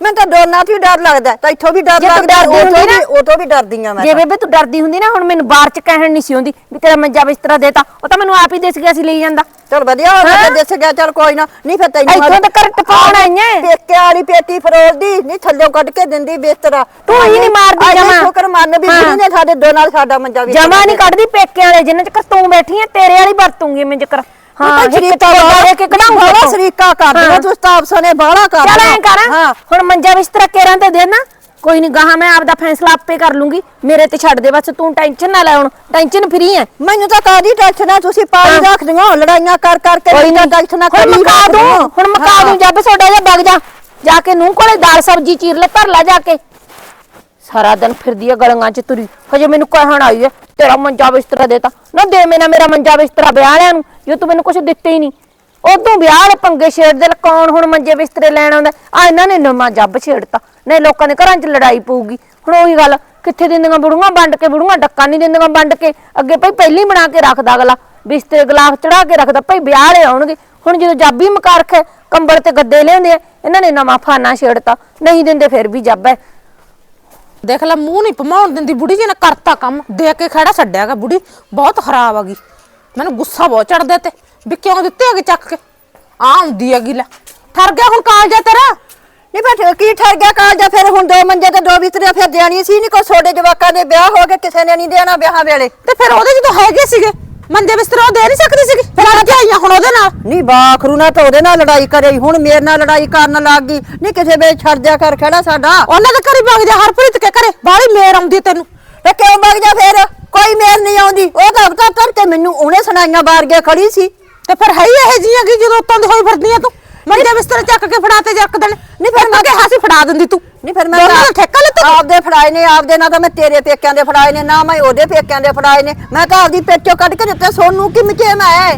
ਮੈਨੂੰ ਤਾਂ ਦੋਨਾਂ ਤੋਂ ਹੀ ਡਰ ਲੱਗਦਾ ਤਾਂ ਇੱਥੋਂ ਵੀ ਡਰ ਜੇ ਤੂੰ ਲੱਗਦਾ ਡਰਦੀ ਹੁੰਦੀ ਵੀ ਨਾ- ਵੀ ਡਰਦੀ ਆ ਮੈਂ ਜੇ ਤਾਂ। ਬੇਬੇ ਤੂੰ ਡਰਦੀ ਹੁੰਦੀ ਨਾ ਹੁਣ ਮੈਨੂੰ ਬਾਹਰ ਚ ਕਹਿਣ ਨਹੀਂ ਸੀ ਹੁੰਦੀ ਵੀ ਤੇਰਾ ਮੰਜਾ ਬਿਸਤਰਾ ਦੇਤਾ ਉਹ ਤਾਂ ਮੈਨੂੰ ਆਪ ਹੀ ਦਿਸ ਗਿਆ ਸੀ ਲਈ ਜਾਂਦਾ ਚੱਲ ਵਧੀਆ ਹੋ ਗਿਆ। ਦਿਸ ਗਿਆ ਚੱਲ ਕੋਈ ਨਾ ਨਹੀਂ ਫਿਰ ਤੈਨੂੰ ਇੱਥੋਂ ਤਾਂ ਘਰ ਟਪਾਉਣ ਆਈਆਂ। ਪੇਕੇ ਵਾਲੀ ਪੇਟੀ ਫਰੋਲਦੀ ਨਹੀਂ ਥੱਲੋਂ ਕੱਢ ਕੇ ਦਿੰਦੀ ਬਿਸਤਰਾ ਤੂੰ ਹੀ ਨੀ ਮਾਰਦੀ ਆਹ ਜਮਾਂ। ਸ਼ੁਕਰ ਮੰਨ ਵੀ ਹਾਂ। ਬੁੜੀ ਨੇ ਸਾਡੇ ਦੋ ਨਾਲ ਸਾਡਾ ਮੰਜਾ ਵੀ ਜਮਾ ਨਹੀਂ ਕੱਢਦੀ ਪੇਕੇ ਵਾਲੇ ਜਿੰਨੇ ਚ ਤੂੰ ਬੈਠੀ ਐ ਤੇਰੇ ਵਾਲੀ ਵਰਤੂੰਗੀ ਮੈਂ ਜ਼ਿਕਰ ਹਾਂ ਸ਼ਰੀਕਾ ਦੇ ਕੇ ਕਢਾਉਂਗਾ ਬਾਲਾ ਸ਼ਰੀਕਾ ਕਰ ਦੇਣਾ ਹਾਂ। ਤੂੰ ਸਨੇ ਬਾਲਾ ਕਰ ਚੱਲ ਐਂ ਕਰ ਹੁਣ ਮੰਜਾ ਬਿਸਤਰਾ ਕੇਰਾਂ ਤੇ ਦੇ ਨਾ। ਕੋਈ ਨਹੀਂ ਗਾਹਾਂ ਮੈਂ ਆਪਦਾ ਫੈਸਲਾ ਆਪੇ ਕਰ ਲੂੰਗੀ। ਮੇਰੇ ਤੇ ਛੱਡ ਦੇ ਬਸ ਤੂੰ ਟੈਨਸ਼ਨ ਨਾ ਲੈ ਹੁਣ। ਟੈਨਸ਼ਨ ਫਰੀ ਐ। ਮੈਨੂੰ ਤਾਂ ਕਾਦੀ ਟੈਨਸ਼ਨ ਆ ਤੁਸੀਂ ਪਾਣੀ। ਰੱਖ ਦਿਓ ਲੜਾਈਆਂ ਕਰ ਕਰਕੇ ਕੋਈ ਮੈਨੂੰ ਨਹੀਂ ਤਾਂ ਟੈਨਸ਼ਨ ਨਾ ਕਰੀ ਮਕਾ ਦੂੰ। ਹੁਣ ਮਕਾ। ਦੂੰ ਜੱਬ ਸੋਡਾ ਜਾ ਵਗ ਜਾ। ਜਾ ਕੇ ਨੂੰ ਕੋਲੇ ਦਾਲ ਸਬਜੀ ਚੀਰ ਲੈ ਧਰ ਲੈ ਜਾ ਕੇ। ਸਾਰਾ ਦਿਨ ਫਿਰਦੀ ਆ ਗਲੀਆਂ ਚ ਤੁਰੀ। ਹਜੇ ਮੈਨੂੰ ਕਹਿਣ ਆਈ ਐ ਤੇਰਾ ਮੰਜਾ ਬਿਸਤਰਾ ਦੇਤਾ ਨਾ ਦੇ ਮੇਰਾ ਮੇਰਾ ਮੰਜਾ ਬਿਸਤਰਾ ਵਿਆਹ ਨੂੰ, ਜੋ ਤੂੰ ਮੈਨੂੰ ਕੁਝ ਦਿੱਤੇ ਹੀ ਨਹੀਂ। ਉਦੋਂ ਵਿਆਹ ਵਾਲੇ ਪੰਗੇ ਛੇੜਦੇ ਲੈ ਕੌਣ ਹੁਣ ਮੰਜੇ ਬਿਸਤਰੇ ਲੈਣ ਆਉਂਦਾ? ਆ ਇਹਨਾਂ ਨੇ ਨਵਾਂ ਜੱਬ ਛੇੜਤਾ। ਨਹੀਂ ਲੋਕਾਂ ਦੇ ਘਰਾਂ 'ਚ ਲੜਾਈ ਪਊਗੀ। ਹੁਣ ਉਹੀ ਗੱਲ, ਕਿੱਥੇ ਦਿੰਦੀਆਂ ਬੁੜੂਆਂ ਵੰਡ ਕੇ, ਬੁੜੂਆਂ ਡੱਕਾ ਨਹੀਂ ਦਿੰਦੀਆਂ ਵੰਡ ਕੇ। ਅੱਗੇ ਭਾਈ ਪਹਿਲੀ ਬਣਾ ਕੇ ਰੱਖਦਾ ਅਗਲਾ। ਬਿਸਤਰੇ ਗਲਾਫ ਚੜਾ ਕੇ ਰੱਖਦਾ, ਭਾਈ ਵਿਆਹ ਵਾਲੇ ਆਉਣਗੇ। ਹੁਣ ਜਦੋਂ ਜਾਬੀ ਮਕਾ ਰੱਖੇ ਕੰਬਲ ਤੇ ਗੱਦੇ ਲਿਆਉਂਦੇ ਆ, ਇਹਨਾਂ ਨੇ ਨਵਾਂ ਫਾਨਾ ਛੇੜਤਾ। ਨਹੀਂ ਦਿੰਦੇ ਫਿਰ ਵੀ ਜੱਬ ਹੈ। ਦੇਖ ਲੈ ਮੂੰਹ ਨਹੀਂ ਪਮਾਉਣ ਦਿੰਦੀ ਬੁੜੀ ਜੀ ਨੇ ਕਰਤਾ ਕੰਮ। ਦੇ ਕੇ ਖੜਾ ਛੱਡਿਆਗਾ ਬੁੜੀ ਬਹੁਤ ਖਰਾਬ ਆਗੀ ਮੈਨੂੰ ਗੁੱਸਾ ਬਹੁਤ ਚੜਦਾ ਤੇ ਵੀ ਕਿਉਂ ਦਿੱਤੇ ਹੈਗੇ ਚੱਕ ਕੇ? ਆ ਹੁੰਦੀ ਹੈਗੀ ਲੈ। ਠਰ ਗਿਆ ਹੁਣ ਕਾਲਜਾ ਤੇਰਾ? ਨਹੀਂ ਬੈਠ ਕੀ ਠਰ ਗਿਆ ਕਾਲਜਾ? ਫਿਰ ਹੁਣ ਦੋ ਮੰਜੇ ਤੇ ਦੋ ਬਿਸਤਰੇ ਫਿਰ ਦੇਣੀ ਸੀ ਨਹੀਂ ਕੋ ਛੋਟੇ ਜਵਾਕਾਂ ਦੇ ਵਿਆਹ ਹੋ ਗਏ ਕਿਸੇ ਨੇ ਨਹੀਂ ਦੇਣਾ ਵਿਆਹਾਂ ਵੇਲੇ। ਤੇ ਫਿਰ ਉਹਦੇ ਜਦੋਂ ਹੈਗੇ ਸੀਗੇ? ਮੰਜੇ ਬਿਸਤਰਾ ਦੇ ਨਹੀਂ ਸਕਦੀ ਸੀਗੀ? ਫਿਰ ਅੱਜ ਆਈਆਂ ਹੁਣ ਉਹਦੇ ਨਾਲ। ਨਹੀਂ ਬਾਖਰੂ ਨਾ ਤਾਂ ਉਹਦੇ ਨਾਲ ਲੜਾਈ ਕਰੇ ਹੁਣ ਮੇਰੇ ਨਾਲ ਲੜਾਈ ਕਰਨ ਲੱਗ ਗਈ। ਨਹੀਂ ਕਿਸੇ ਵੇਲੇ ਛੱਡ ਦਿਆ ਕਰ ਖੜਾ ਸਾਡਾ। ਉਹਨਾਂ ਦੇ ਘਰੇ ਵਗ ਜਾ ਹਰਪ੍ਰੀਤ ਕੇ ਘਰੇ। ਬਾਹਲੀ ਮੇਰ ਆਉਂਦੀ ਤੈਨੂੰ। ਤੇ ਕਿਉਂ ਵਗ ਜਾ ਫਿਰ? ਕੋਈ ਮੇਰ ਨਹੀਂ ਆਉਂਦੀ। ਉਹ ਤਾਂ ਹਫਤਾ ਤਰ ਕੇ ਮੈਨੂੰ ਉਹਨੇ ਸੁਣਾਈਆਂ ਬਾਰ ਗਿਆ ਖੜੀ ਸੀ। ਤੇ ਫਿਰ ਹੈ ਹੀ ਇਹ ਜੀਆਂ ਕਿ ਜਦੋਂ ਉਤੋਂ ਦੀ ਹੋਈ ਫਿਰਦੀ ਆ ਤੂੰ? ਮੰਜੇ ਬਿਸਤਰੇ ਚੱਕ ਕੇ ਫੜਾ ਤੇ ਜੱਕ ਦੇਣ। ਨਹੀਂ ਫਿਰ ਮੈਂ ਕਿਹਾ ਸੀ ਫੜਾ ਦਿੰਦੀ ਤੂੰ। ਨਹੀਂ ਫਿਰ ਮੈਂ ਦੋਨਾਂ ਦਾ ਠੇਕਾ ਲਿੱਤਾ ਤੂੰ? ਆਪਦੇ ਫੜਾਏ ਨੇ ਆਪਦੇ ਨਾਲ ਤਾਂ ਮੈਂ ਤੇਰੇ ਪੇਕਿਆਂ ਦੇ ਫੜਾਏ ਨੇ ਨਾ ਮੈਂ ਉਹਦੇ ਪੇਕਿਆਂ ਦੇ ਫੜਾਏ ਨੇ। ਮੈਂ ਤਾਂ ਆਪਦੀ ਪੇਚੋ ਕੱਢ ਕੇ ਦਿੱਤੇ ਸੋਨੂੰ ਕਿ ਮਿਚੇ ਮੈਂ?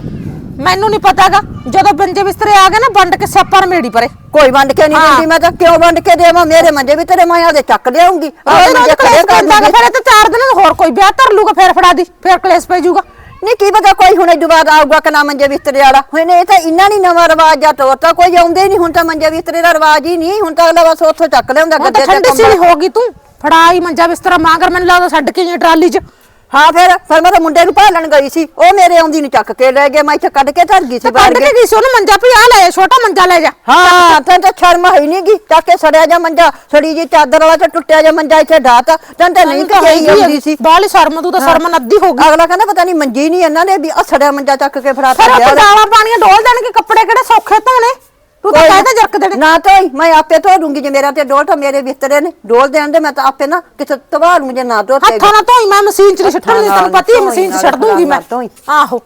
ਮੈਨੂੰ ਨਹੀਂ ਪਤਾਗਾ ਜਦੋਂ ਮੰਜੇ ਬਿਸਤਰੇ ਆ ਗਏ ਨਾ ਵੰਡ ਕੇ ਸਿਆਪਾ ਮੇੜੀ ਪਰੇ। ਕੋਈ ਵੰਡ ਕੇ ਨਹੀਂ। ਦਿੰਦੀ ਮੈਂ ਤਾਂ ਕਿਉਂ ਵੰਡ ਕੇ ਦੇਵਾਂ? ਮੇਰੇ ਮੰਜੇ ਵੀ ਤੇਰੇ ਮੈਂ ਆਪਦੇ ਚੱਕ ਲਿਆਉਂਗੀ। ਫਿਰ ਇਹ ਤੇ ਚਾਰ ਦਿਨ ਨੂੰ ਹੋਰ ਕੋਈ ਵਿਆਹ ਧਰ ਲੂਗਾ ਫਿਰ ਫੜਾ ਦੀ ਫਿਰ ਕਲੇਸ਼ ਪੈ ਜਾਊਗਾ। ਨਹੀਂ ਕੀ ਪਤਾ ਕੋਈ ਹੁਣ ਬਾਅਦ ਆਊਗਾ ਕਿ ਨਾ ਮੰਜੇ ਬਿਸਤਰੇ ਵਾਲਾ। ਹੁਣ ਇਹ ਤਾਂ ਇਹਨਾਂ ਨਹੀਂ ਨਵਾਂ ਰਿਵਾਜ ਜਾਂ ਤੋਰਤਾ ਕੋਈ ਆਉਂਦੇ ਹੀ ਨਹੀਂ ਹੁਣ ਤਾਂ ਮੰਜੇ ਬਿਸਤਰੇ ਦਾ ਰਿਵਾਜ ਹੀ ਨਹੀਂ। ਹੁਣ ਤਾਂ ਅਗਲਾ ਬਸ ਉੱਥੋਂ ਚੱਕ ਲਿਆਉਂਦਾ ਹੁਣ ਤਾਂ ਗੱਦੇ ਤੇ ਠੰਡੀ ਕੰਬਲ। ਹੋ ਗਈ ਤੂੰ। ਫੜਾਈ ਮੰਜਾ ਬਿਸਤਰਾ ਮਾਂਗਰ ਮੈਨੂੰ ਲੱਗਦਾ ਛੱਡ ਕੇ ਟਰਾਲੀ 'ਚ। ਹਾਂ ਫਿਰ ਫਿਰ ਮੈਂ ਤਾਂ ਮੁੰਡੇ ਨੂੰ ਭਾਲਣ ਗਈ ਸੀ। ਉਹ ਮੇਰੇ ਆਉਂਦੀ ਨੂੰ ਚੱਕ ਕੇ ਲੈ ਗਿਆ ਮੈਂ ਇੱਥੇ ਕੱਢ ਕੇ ਧਰ ਗਈ ਸੀ ਬਾਹਰ ਕੱਢ ਕੇ ਗਈ ਸੀ ਉਹਨੂੰ ਮੰਜਾ ਵੀ ਆ ਲੈ ਜਾ, ਛੋਟਾ ਮੰਜਾ ਲੈ ਜਾ। ਹਾਂ। ਤੈਨੂੰ ਤਾਂ ਸ਼ਰਮ ਹੈ ਨਹੀਂ ਗੀ ਚੱਕ ਕੇ ਸੜਿਆ ਜਾ ਮੰਜਾ ਸੜੀ ਜੀ ਚਾਦਰ ਵਾਲਾ ਤੇ ਟੁੱਟਿਆ ਜਾ ਮੰਜਾ ਇੱਥੇ ਢਾਤਾ ਤੈਨੂੰ ਤਾਂ ਨਹੀਂ ਕਹੀ ਆਉਂਦੀ ਸੀ। ਬਾਲੀ ਸ਼ਰਮ ਤੂੰ ਤਾਂ ਸ਼ਰਮ ਨੱਦੀ ਹੋ ਗਈ। ਅਗਲਾ ਕਹਿੰਦਾ ਪਤਾ ਨਹੀਂ ਮੰਜੀ ਨਹੀਂ ਇਹਨਾਂ ਨੇ ਵੀ ਆ ਸੜਿਆ ਮੰਜਾ ਚੱਕ ਕੇ ਫੜਾ ਫਿਰ ਤਾ ਉਹ ਵਾਲੇ। ਦਾਲਾਂ ਪਾਣੀਆਂ ਡੋਲ ਦੇਣਗੇ ਕੱਪੜੇ ਕਿਹੜੇ ਸੌਖੇ ਧੋਣੇ? ਤੂੰ ਤਾਂ ਕਹਿੰਦਾ ਜਰਕ ਦੇਣੇ ਨਾ ਧੋਈ ਮੈਂ ਆਪੇ ਧੋ ਦੂੰਗੀ ਜੇ ਮੇਰਾ ਤੇ ਡੋਲ ਤਾਂ ਮੇਰੇ ਬਿਸਤਰੇ ਨੇ। ਡੋਲ ਦੇਣ ਦੇ ਮੈਂ ਤਾਂ ਆਪੇ ਨਾ ਕਿਤੇ ਤਵਾ ਲੂੰ ਜੇ ਨਾ ਧੋਤੇ ਹੱਥਾਂ ਨਾਲ ਧੋਈ ਮੈਂ ਮਸ਼ੀਨ 'ਚ ਤੈਨੂੰ ਪਤਾ ਹੀ ਮਸ਼ੀਨ ਛੱਡ ਦੂੰਗੀ ਮੈਂ। ਆਹੋ।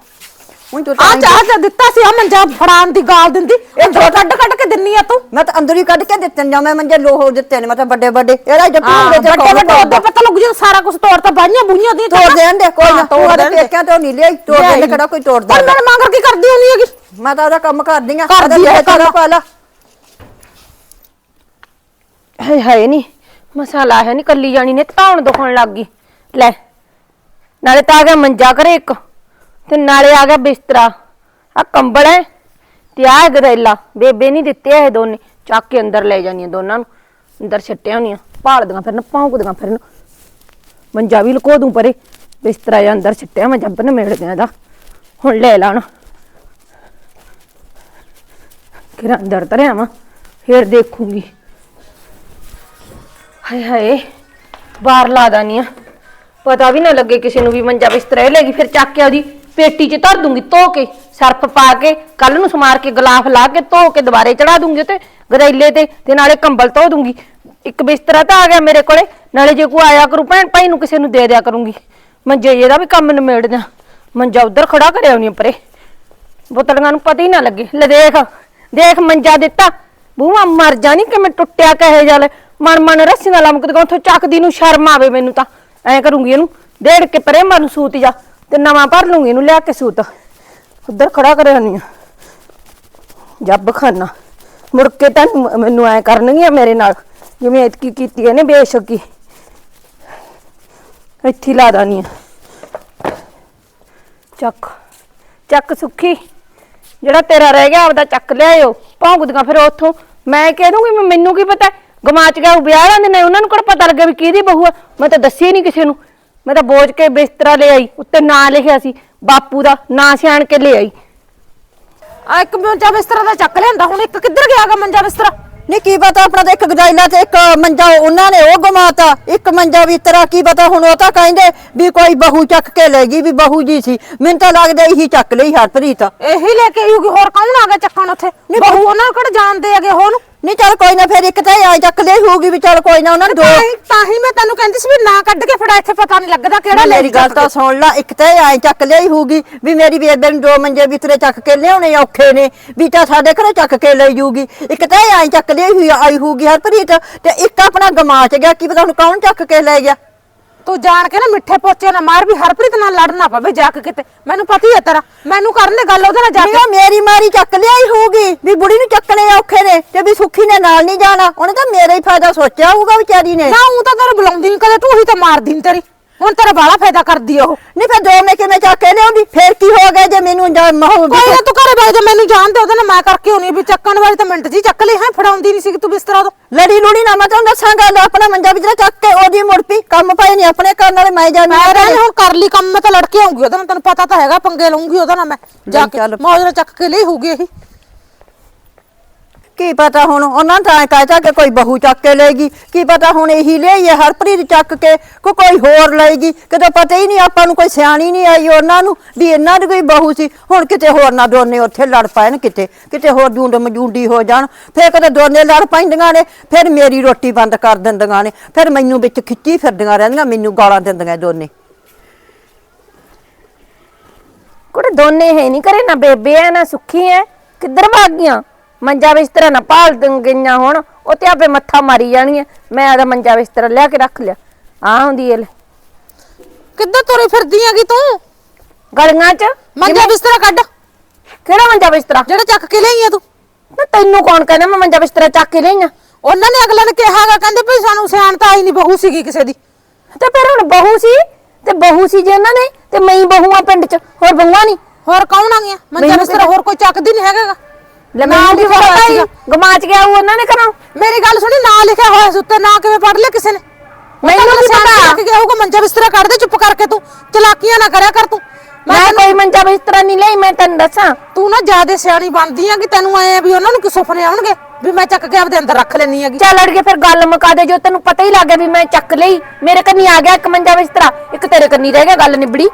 ਹੁਣ ਤੂੰ ਆ ਤਾਂ ਚਾਹ ਤੇ ਦਿੱਤਾ ਸੀ ਆ ਮੰਜਾ ਫੜਾਉਣ ਦੀ ਗਾਲ ਦਿੰਦੀ। ਇਹ ਦੋ ਕੱਢ ਕੱਢ ਕੇ ਦਿੰਨੀ ਆ ਤੂੰ। ਮੈਂ ਤਾਂ ਅੰਦਰ ਹੀ ਕੱਢ ਕੇ ਦਿੱਤੇ ਨੇ ਜਾਂ ਮੈਂ ਮੰਜੇ ਲੋਹੋ ਦਿੱਤੇ ਨੇ ਮੈਂ ਤਾਂ ਵੱਡੇ ਵੱਡੇ ਇਹਦਾ ਹਾਂ ਜੱਟੂਗੇ ਤੇ ਵੱਡੇ ਵੱਡੇ ਉਹਦੇ ਪਤਾ ਲੱਗ ਜੂ ਸਾਰਾ ਕੁਝ ਤੋੜਤਾ ਬਾਈਆਂ ਬੁਈਆਂ ਦੀ ਤੋੜ ਦੇਣ ਦੇ ਕੋਈ ਨਾ ਤੋੜ ਦੇ ਪੇਕਿਆਂ ਤੋਂ ਨਹੀਂ ਲਿਆਈ ਤੋੜ ਦੇ ਕਿਹੜਾ ਕੋਈ ਤੋੜਦਾ ਪਰ ਮੇਰੇ ਮਗਰ ਕੀ ਕਰਦੀ ਹੁੰਨੀ ਹੈਗੀ? ਮੈਂ ਤਾਂ ਉਹਦਾ ਕੰਮ ਕਰਦੀ ਆ ਕਰਦੀ ਆ ਕੰਮ। ਪਾ ਲਾ। ਹਾਏ ਹਾਏ ਨਹੀਂ ਮਸਾਲਾ ਹੈ ਨਹੀਂ ਕੱਲੀ ਜਾਣੀ ਨੇ ਧੌਣ ਦੁਖਣ ਲੱਗ ਗਈ। ਲੈ ਨਾਲੇ ਤਾਂ ਆ ਗਿਆ ਮੰਜਾ ਕਰੇ ਇੱਕ। ਤੇ ਨਾਲੇ ਆ ਗਿਆ ਬਿਸਤਰਾ। ਆ ਕੰਬਲ ਹੈ ਤੇ ਆ ਗਰੇਲਾ। ਬੇਬੇ ਨਹੀਂ ਦਿੱਤੇ ਇਹ ਦੋਨੇ। ਚੱਕ ਕੇ ਅੰਦਰ ਲੈ ਜਾਣੀਆਂ ਦੋਨਾਂ ਨੂੰ। ਅੰਦਰ ਛੱਟਿਆ ਹੁੰਦੀਆਂ ਭਾਲਦੀਆਂ ਫਿਰਨ ਭੌਂਕਦੀਆਂ ਫਿਰਨ ਮੰਜਾ ਵੀ ਲਕੋ ਦੂੰ ਪਰੇ। ਬਿਸਤਰਾ ਜਾਂ ਅੰਦਰ ਛੱਟਿਆ ਮੈਂ ਜੱਬ ਨੇ ਮੇੜ ਦਿਆਂ ਦਾ। ਹੁਣ ਲੈ ਲਾਣ ਕਿਰਾ ਅੰਦਰ ਤਰਿਆ ਵਾਂ। ਫੇਰ ਦੇਖੂੰਗੀ। ਹਾਏ ਹਾਏ, ਬਾਹਰ ਲਾ ਦਾਨੀ ਆ ਪਤਾ ਵੀ ਨਾ ਲੱਗੇ ਕਿਸੇ ਨੂੰ ਵੀ ਮੰਜਾ ਬਿਸਤਰਾ ਇਹ ਗਈ। ਫਿਰ ਚੱਕ ਕੇ ਉਹਦੀ ਪੇਟੀ 'ਚ ਧਰ ਦੂੰਗੀ, ਧੋ ਕੇ, ਸਰਫ ਪਾ ਕੇ ਕੱਲ ਨੂੰ ਸਮਾਰ ਕੇ ਗਲਾਫ ਲਾ ਕੇ ਧੋ ਕੇ ਦੁਬਾਰੇ ਚੜਾ ਦੂੰਗੀ ਤੇ ਗਰੈਲੇ ਤੇ ਤੇ ਨਾਲੇ ਕੰਬਲ ਧੋ ਦੂੰਗੀ। ਇੱਕ ਬਿਸਤਰਾ ਤਾਂ ਆ ਗਿਆ ਮੇਰੇ ਕੋਲੇ, ਨਾਲੇ ਜੇ ਕੋਈ ਆਇਆ ਕਰੂ, ਭੈਣ ਭਾਈ ਨੂੰ ਕਿਸੇ ਨੂੰ ਦੇ ਦਿਆ ਕਰੂੰਗੀ। ਮੰਜੇ ਇਹਦਾ ਵੀ ਕੰਮ ਨਿਮੇੜ ਦਿਆਂ ਮੰਜਾ ਉਧਰ ਖੜਾ ਕਰਿਆ ਉਹਨੇ ਪਰੇ। ਬੋਤਲੀਆਂ ਨੂੰ ਪਤਾ ਹੀ ਨਾ ਲੱਗੇ, ਲੈ ਦੇਖ ਦੇਖ ਮੰਜਾ ਦਿੱਤਾ। ਬੂਹਾ ਮਰ ਜਾਣੀ ਕਿਵੇਂ ਟੁੱਟਿਆ ਕਹੇ ਜਲ, ਮਨ ਮਨ ਰੱਸੀ ਨਾਲ ਲਮਕ ਦਗਾ ਉਥੋਂ ਚੱਕਦੀ ਨੂੰ ਸ਼ਰਮ ਆਵੇ ਮੈਨੂੰ ਤਾਂ। ਐ ਕਰੂੰਗੀ ਇਹਨੂੰ ਡੇੜ ਕੇ ਪਰੇ ਮਨ ਸੂਤ ਜਾ। ਤੇ ਨਵਾਂ ਭਰ ਲੂੰਗੀ ਇਹਨੂੰ ਲਿਆ ਕੇ ਸੂਤ। ਉੱਧਰ ਖੜਾ ਕਰਿਆ ਨਹੀਂ ਜੱਬ ਖਾਨਾ। ਮੁੜ ਕੇ ਤਾਂ ਮੈਨੂੰ ਐ ਕਰਨਗੀਆਂ ਮੇਰੇ ਨਾਲ, ਜਿਵੇਂ ਇਤਕੀ ਕੀਤੀ ਇਹਨੇ ਬੇਸ਼ੱਕੀ। ਇੱਥੇ ਲਾ ਦਾਨੀ ਆ। ਚੱਕ। ਚੱਕ ਸੁੱਖੀ। ਜਿਹੜਾ ਤੇਰਾ ਰਹਿ ਗਿਆ, ਆਪਦਾ ਚੱਕ ਲਿਆਇਓ। ਭੌਂਗਦੀਆਂ ਫਿਰ ਉੱਥੋਂ। ਮੈਂ ਕਹਿ ਦੂੰਗੀ, ਮੈਨੂੰ ਕੀ ਪਤਾ? ਗਮਾਚ ਗਿਆ, ਉਹ ਵਿਆਹ ਜਾਂਦੇ ਨੇ, ਉਹਨਾਂ ਨੂੰ ਕਿਹੜਾ ਪਤਾ ਲੱਗਿਆ ਵੀ ਕਿਹਦੀ ਬਹੂ ਆ? ਮੈਂ ਤਾਂ ਦੱਸਿਆ ਹੀ ਨਹੀਂ ਕਿਸੇ ਨੂੰ। ਮੈਂ ਤਾਂ ਬੋਝ ਕੇ ਬਿਸਤਰਾ ਲੈ ਆਈ ਉੱਤੇ ਨਾਂ ਲਿਖਿਆ ਸੀ ਬਾਪੂ ਦਾ ਨਾਂ ਸਿਆਣ ਕੇ ਲੈ ਆਈ। ਆ ਇੱਕ ਮੰਜਾ ਬਿਸਤਰਾ ਦਾ ਚੱਕ ਲਿਆਂਦਾ ਹੁਣ ਇੱਕ ਕਿੱਧਰ ਗਿਆਗਾ ਮੰਜਾ ਬਿਸਤਰਾ? ਨਹੀਂ ਕੀ ਪਤਾ ਆਪਣਾ ਤਾਂ ਇੱਕ ਤੇ ਇੱਕ ਮੰਜਾ ਉਹਨਾਂ ਨੇ ਉਹ ਗਮਾਤਾ ਇੱਕ ਮੰਜਾ ਵੀ ਤੇਰਾ ਕੀ ਪਤਾ ਹੁਣ ਉਹ ਤਾਂ ਕਹਿੰਦੇ ਵੀ ਕੋਈ ਬਹੂ ਚੱਕ ਕੇ ਲੈ ਗਈ ਵੀ ਬਹੂ ਜੀ ਸੀ। ਮੈਨੂੰ ਤਾਂ ਲੱਗਦਾ ਇਹੀ ਚੱਕ ਲਈ ਹਰਪ੍ਰੀਤ। ਇਹੀ ਲੈ ਕੇ ਆਊਗੀ ਹੋਰ ਕੌਣ ਆ ਗਿਆ ਚੱਕਣ ਉੱਥੇ? ਬਹੂ ਉਹਨਾਂ ਕਿਹੜਾ ਜਾਣਦੇ ਹੈਗੇ ਨੂੰ ਨਹੀਂ ਚੱਲ ਕੋਈ ਨਾ ਫਿਰ ਇੱਕ ਤਾਂ ਐਂ ਚੱਕ ਲਈ ਹੋਊਗੀ ਵੀ ਚੱਲ ਕੋਈ ਨਾ ਉਹਨਾਂ ਨੇ ਦੋ ਤਾਂ ਹੀ ਤਾਂ ਹੀ ਮੈਂ ਤੈਨੂੰ ਕਹਿੰਦੀ ਸੀ ਵੀ ਨਾ ਕੱਢ ਕੇ ਫੜਾ ਇੱਥੇ ਪਤਾ ਨਹੀਂ ਲੱਗਦਾ ਕਿਹੜਾ ਲੈ ਮੇਰੀ ਗੱਲ ਤਾਂ ਸੁਣ ਲੈ ਇੱਕ ਤਾਂ ਇਹ ਐਂ ਚੱਕ ਲਈ ਹੋਊਗੀ ਵੀ ਮੇਰੀ ਬੇਬੇ ਨੂੰ ਦੋ ਮੰਜੇ ਵਿਤਰੇ ਚੱਕ ਕੇ ਲਿਆਉਣੇ ਔਖੇ ਨੇ ਵੀ ਤਾਂ ਸਾਡੇ ਘਰੇ ਚੱਕ ਕੇ ਲੈ ਜੂਗੀ ਇੱਕ ਤਾਂ ਇਹ ਐਂ ਚੱਕ ਲਈ ਹੋਈ ਆਈ ਹੋਊਗੀ ਹਰਪ੍ਰੀਤ ਤੇ ਇੱਕ ਆਪਣਾ ਗਮਾਚ ਗਿਆ ਕੀ ਪਤਾ ਹੁਣ ਕੌਣ ਚੱਕ ਕੇ ਲੈ ਗਿਆ। ਤੂੰ ਜਾਣ ਕੇ ਨਾ ਮਿੱਠੇ ਪੋਚੇ ਨਾ ਮਾਰ ਵੀ ਹਰਪ੍ਰੀਤ ਨਾਲ ਲੜਨਾ ਪਵੇ ਜਾ ਕੇ ਕਿਤੇ। ਮੈਨੂੰ ਪਤਾ ਹੀ ਹੈ ਤੇਰਾ। ਮੈਨੂੰ ਕਰਨ ਦੇ ਗੱਲ ਉਹਦੇ ਨਾਲ ਜਾ ਕੇ। ਉਹ ਮੇਰੀ ਮਾਰੀ ਚੱਕ ਲਿਆਈ ਹੋਊਗੀ ਵੀ ਬੁੜੀ ਨੂੰ ਚੱਕਣੇ ਔਖੇ ਨੇ ਤੇ ਵੀ ਸੁੱਖੀ ਨੇ ਨਾਲ ਨਹੀਂ ਜਾਣਾ। ਉਹਨੇ ਤਾਂ ਮੇਰਾ ਹੀ ਫਾਇਦਾ ਸੋਚਿਆ ਹੋਊਗਾ ਵਿਚਾਰੀ ਨੇ। ਨਾ ਉਹ ਤਾਂ ਤੈਨੂੰ ਬੁਲਾਉਂਦੀ ਨਹੀਂ ਕਦੇ ਤੂੰ ਹੀ ਤਾਂ ਮਾਰਦੀ ਨੀ ਤੇਰੀ। ਹੁਣ ਤੇਰਾ ਬਾਲਾ ਫਾਇਦਾ ਕਰਦੀ ਆ ਉਹ। ਨਹੀਂ ਫਿਰ ਦੋ ਮੈਂ ਕਿਵੇਂ ਚੱਕ ਕੇ ਲਿਆਉਂਦੀ? ਫਿਰ ਕੀ ਹੋ ਗਿਆ ਜੇ ਮੈਨੂੰ ਜਾਂ ਮਹੋ ਕੋਈ ਨਾ ਤੂੰ ਘਰੇ ਬੈਠ ਜਾ ਮੈਨੂੰ ਜਾਣ ਦੇ ਉਹਦੇ ਨਾਲ। ਮੈਂ ਕਰਕੇ ਆਉਣੀ ਵੀ ਚੱਕਣ ਵਾਲੀ ਤਾਂ ਮਿੰਟ ਜੀ ਚੱਕ ਲਈ। ਹੈ ਫੜਾਉਂਦੀ ਨਹੀਂ ਸੀ ਤੂੰ ਬਿਸਤਰਾ ਤੋਂ। ਲੜੀ ਲੂੜੀ ਨਾ ਮੈਂ ਤੁਹਾਨੂੰ ਦੱਸਾਂਗਾ ਲੈ ਆਪਣਾ ਮੰਜਾ ਵਿਚਾਰਾ ਚੱਕ ਕੇ ਉਹਦੀ ਮੁੜ ਪਈ। ਕੰਮ ਪਏ ਨਹੀਂ ਆਪਣੇ ਕਰਨ ਵਾਲੇ ਮੈਂ ਜਾਣੀ ਮੈਂ ਕਹਿੰਦੀ ਹੁਣ ਕਰ ਲਈ ਕੰਮ ਮੈਂ ਤਾਂ ਲੜ ਕੇ ਆਉਂਗੀ ਉਹਦੇ ਨਾਲ। ਤੈਨੂੰ ਪਤਾ ਤਾਂ ਹੈਗਾ ਪੰਗੇ ਲਊਂਗੀ ਉਹਦੇ ਨਾਲ ਮੈਂ। ਜਾ ਕੇ। ਮੌਜ ਨਾਲ ਚੱਕ ਕੇ ਲਈ ਹੋਊਗੀ ਇਹੀ। ਕੀ ਪਤਾ ਹੁਣ ਉਹਨਾਂ ਤਾਂ ਕਹਿਤਾ ਕਿ ਕੋਈ ਬਹੂ ਚੱਕ ਕੇ ਲਏਗੀ। ਕੀ ਪਤਾ ਹੁਣ ਇਹੀ ਲਈ ਹਰਪ੍ਰੀਤ ਚੱਕ ਕੇ, ਕੋ ਕੋਈ ਹੋਰ ਲਏਗੀ। ਕਿਤੇ ਪਤਾ ਹੀ ਨਹੀਂ ਆਪਾਂ ਨੂੰ ਕੋਈ ਸਿਆਣੀ ਨਹੀਂ ਆਈ ਉਹਨਾਂ ਨੂੰ ਵੀ ਇਹਨਾਂ ਦੀ ਕੋਈ ਬਹੂ ਸੀ। ਹੁਣ ਕਿਤੇ ਹੋਰ ਨਾ ਦੋਨੇ ਉੱਥੇ ਲੜ ਪੈਣ ਕਿਤੇ। ਕਿਤੇ ਹੋਰ ਜੂੰਡ ਮਜੂੰਡੀ ਹੋ ਜਾਣ। ਫੇਰ ਕਦੇ ਦੋਨੇ ਲੜ ਪੈਂਦੀਆਂ ਨੇ, ਫਿਰ ਮੇਰੀ ਰੋਟੀ ਬੰਦ ਕਰ ਦਿੰਦੀਆਂ ਨੇ। ਫਿਰ ਮੈਨੂੰ ਵਿੱਚ ਖਿੱਚੀ ਫਿਰਦੀਆਂ ਰਹਿੰਦੀਆਂ, ਮੈਨੂੰ ਗਾਲਾਂ ਦਿੰਦੀਆਂ ਦੋਨੇ। ਕੁੜੇ ਦੋਨੇ ਹੈ ਨਹੀਂ ਕਰੇ ਨਾ ਬੇਬੇ ਐ ਨਾ ਸੁੱਖੀ ਐ ਕਿੱਧਰ ਭੱਗ ਗਈਆਂ? ਮੰਜਾ ਬਿਸਤਰਾ ਨਾ ਪਾਲ ਗਈਆਂ ਹੁਣ ਉਹ ਤੇ ਆਪੇ ਮੱਥਾ ਮਾਰੀ ਜਾਣੀਆਂ ਮੈਂ ਆਦਾ ਮੰਜਾ ਬਿਸਤਰਾ ਲਿਆ ਕੇ ਰੱਖ ਲਿਆ। ਆ ਹੁੰਦੀ ਐ ਲੈ। ਕਿੱਦਾਂ ਤੁਰੀ ਫਿਰਦੀ ਹੈਗੀ ਤੂੰ? ਗਲੀਆਂ 'ਚ। ਮੰਜਾ ਬਿਸਤਰਾ ਕੱਢ। ਕਿਹੜਾ ਮੰਜਾ ਬਿਸਤਰਾ? ਜਿਹੜਾ ਚੱਕ ਕੇ ਲਈ ਆ ਤੂੰ? ਨਾ ਤੈਨੂੰ ਕੌਣ ਕਹਿੰਦਾ ਮੈਂ ਮੰਜਾ ਬਿਸਤਰਾ ਚੱਕ ਕੇ ਲਈਆਂ ਉਹਨਾਂ ਨੇ ਅਗਲੇ ਨੇ ਕਿਹਾਗਾ ਕਹਿੰਦੇ ਭਈ ਸਾਨੂੰ ਸਿਆਣ ਤਾਂ ਆਈ ਨਹੀਂ ਬਹੂ ਸੀਗੀ ਕਿਸੇ ਦੀ। ਤੇ ਫਿਰ ਹੁਣ ਬਹੂ ਸੀ ਤੇ ਬਹੂ ਸੀ ਜੇ ਉਹਨਾਂ ਨੇ ਤੇ ਮੈਂ ਹੀ ਬਹੂ ਆ ਪਿੰਡ 'ਚ ਹੋਰ ਬਹੂਆਂ ਨਹੀਂ ਹੋਰ ਕੌਣ ਆ ਗਿਆ ਮੰਜਾ ਬਿਸਤਰਾ ਹੋਰ ਕੋਈ ਚੱਕਦੀ ਨਹੀਂ ਹੈਗਾ। ਲੈ ਮੈਨੂੰ ਕੀ ਪਤਾ ਸੀਗਾ। ਗਮਾਚ ਗਿਆ ਉਹ ਉਹਨਾਂ ਨੇ ਕਰਾਂ ਮੇਰੀ ਗੱਲ ਸੁਣੀ ਨਾ ਲਿਖਿਆ ਹੋਇਆ ਸੀ ਉੱਤੇ ਨਾ ਕਿਵੇਂ ਪੜ ਲਿਆ ਕਿਸੇ ਨੇ? ਮੈਨੂੰ ਕੀ ਕੀ ਪਤਾ? ਕਿ ਹੋਊਗਾ ਮੰਜਾ ਬਿਸਤਰਾ ਕੱਢ ਦੇ ਚੁੱਪ ਕਰਕੇ ਤੂੰ। ਚਲਾਕੀਆਂ ਨਾ ਕਰਿਆ ਕਰ ਤੂੰ। ਮੈਂ ਮੈਂ ਕੋਈ ਮੰਜਾ ਬਿਸਤਰਾ ਨਹੀਂ ਲਈ ਮੈਂ ਤੈਨੂੰ ਦੱਸਾਂ। ਤੂੰ ਨਾ ਜਿਆਦੇ ਸਿਆਣੀ ਬਣਦੀ ਆ ਕਿ ਤੈਨੂੰ ਆਏ ਆ ਵੀ ਉਹਨਾਂ ਨੂੰ ਕਿ ਸੁਪਨੇ ਆਉਣਗੇ? ਵੀ ਮੈਂ ਚੱਕ ਕੇ ਆਪਦੇ ਅੰਦਰ ਰੱਖ ਲੈਣੀ ਹੈਗੀ। ਚੱਲ ਅੜ ਕੇ ਫਿਰ ਗੱਲ ਮੁਕਾ ਦੇ ਜੋ ਤੈਨੂੰ ਪਤਾ ਹੀ ਲੱਗ ਗਿਆ ਵੀ ਮੈਂ ਚੱਕ ਲਈ। ਮੇਰੇ ਕੰਨੀ ਆ ਗਿਆ ਇੱਕ ਮੰਜਾ ਬਿਸਤਰਾ। ਇੱਕ ਤੇਰੇ ਕੰਨੀ ਰਹਿ ਗਿਆ ਗੱਲ ਨਿਬੜੀ।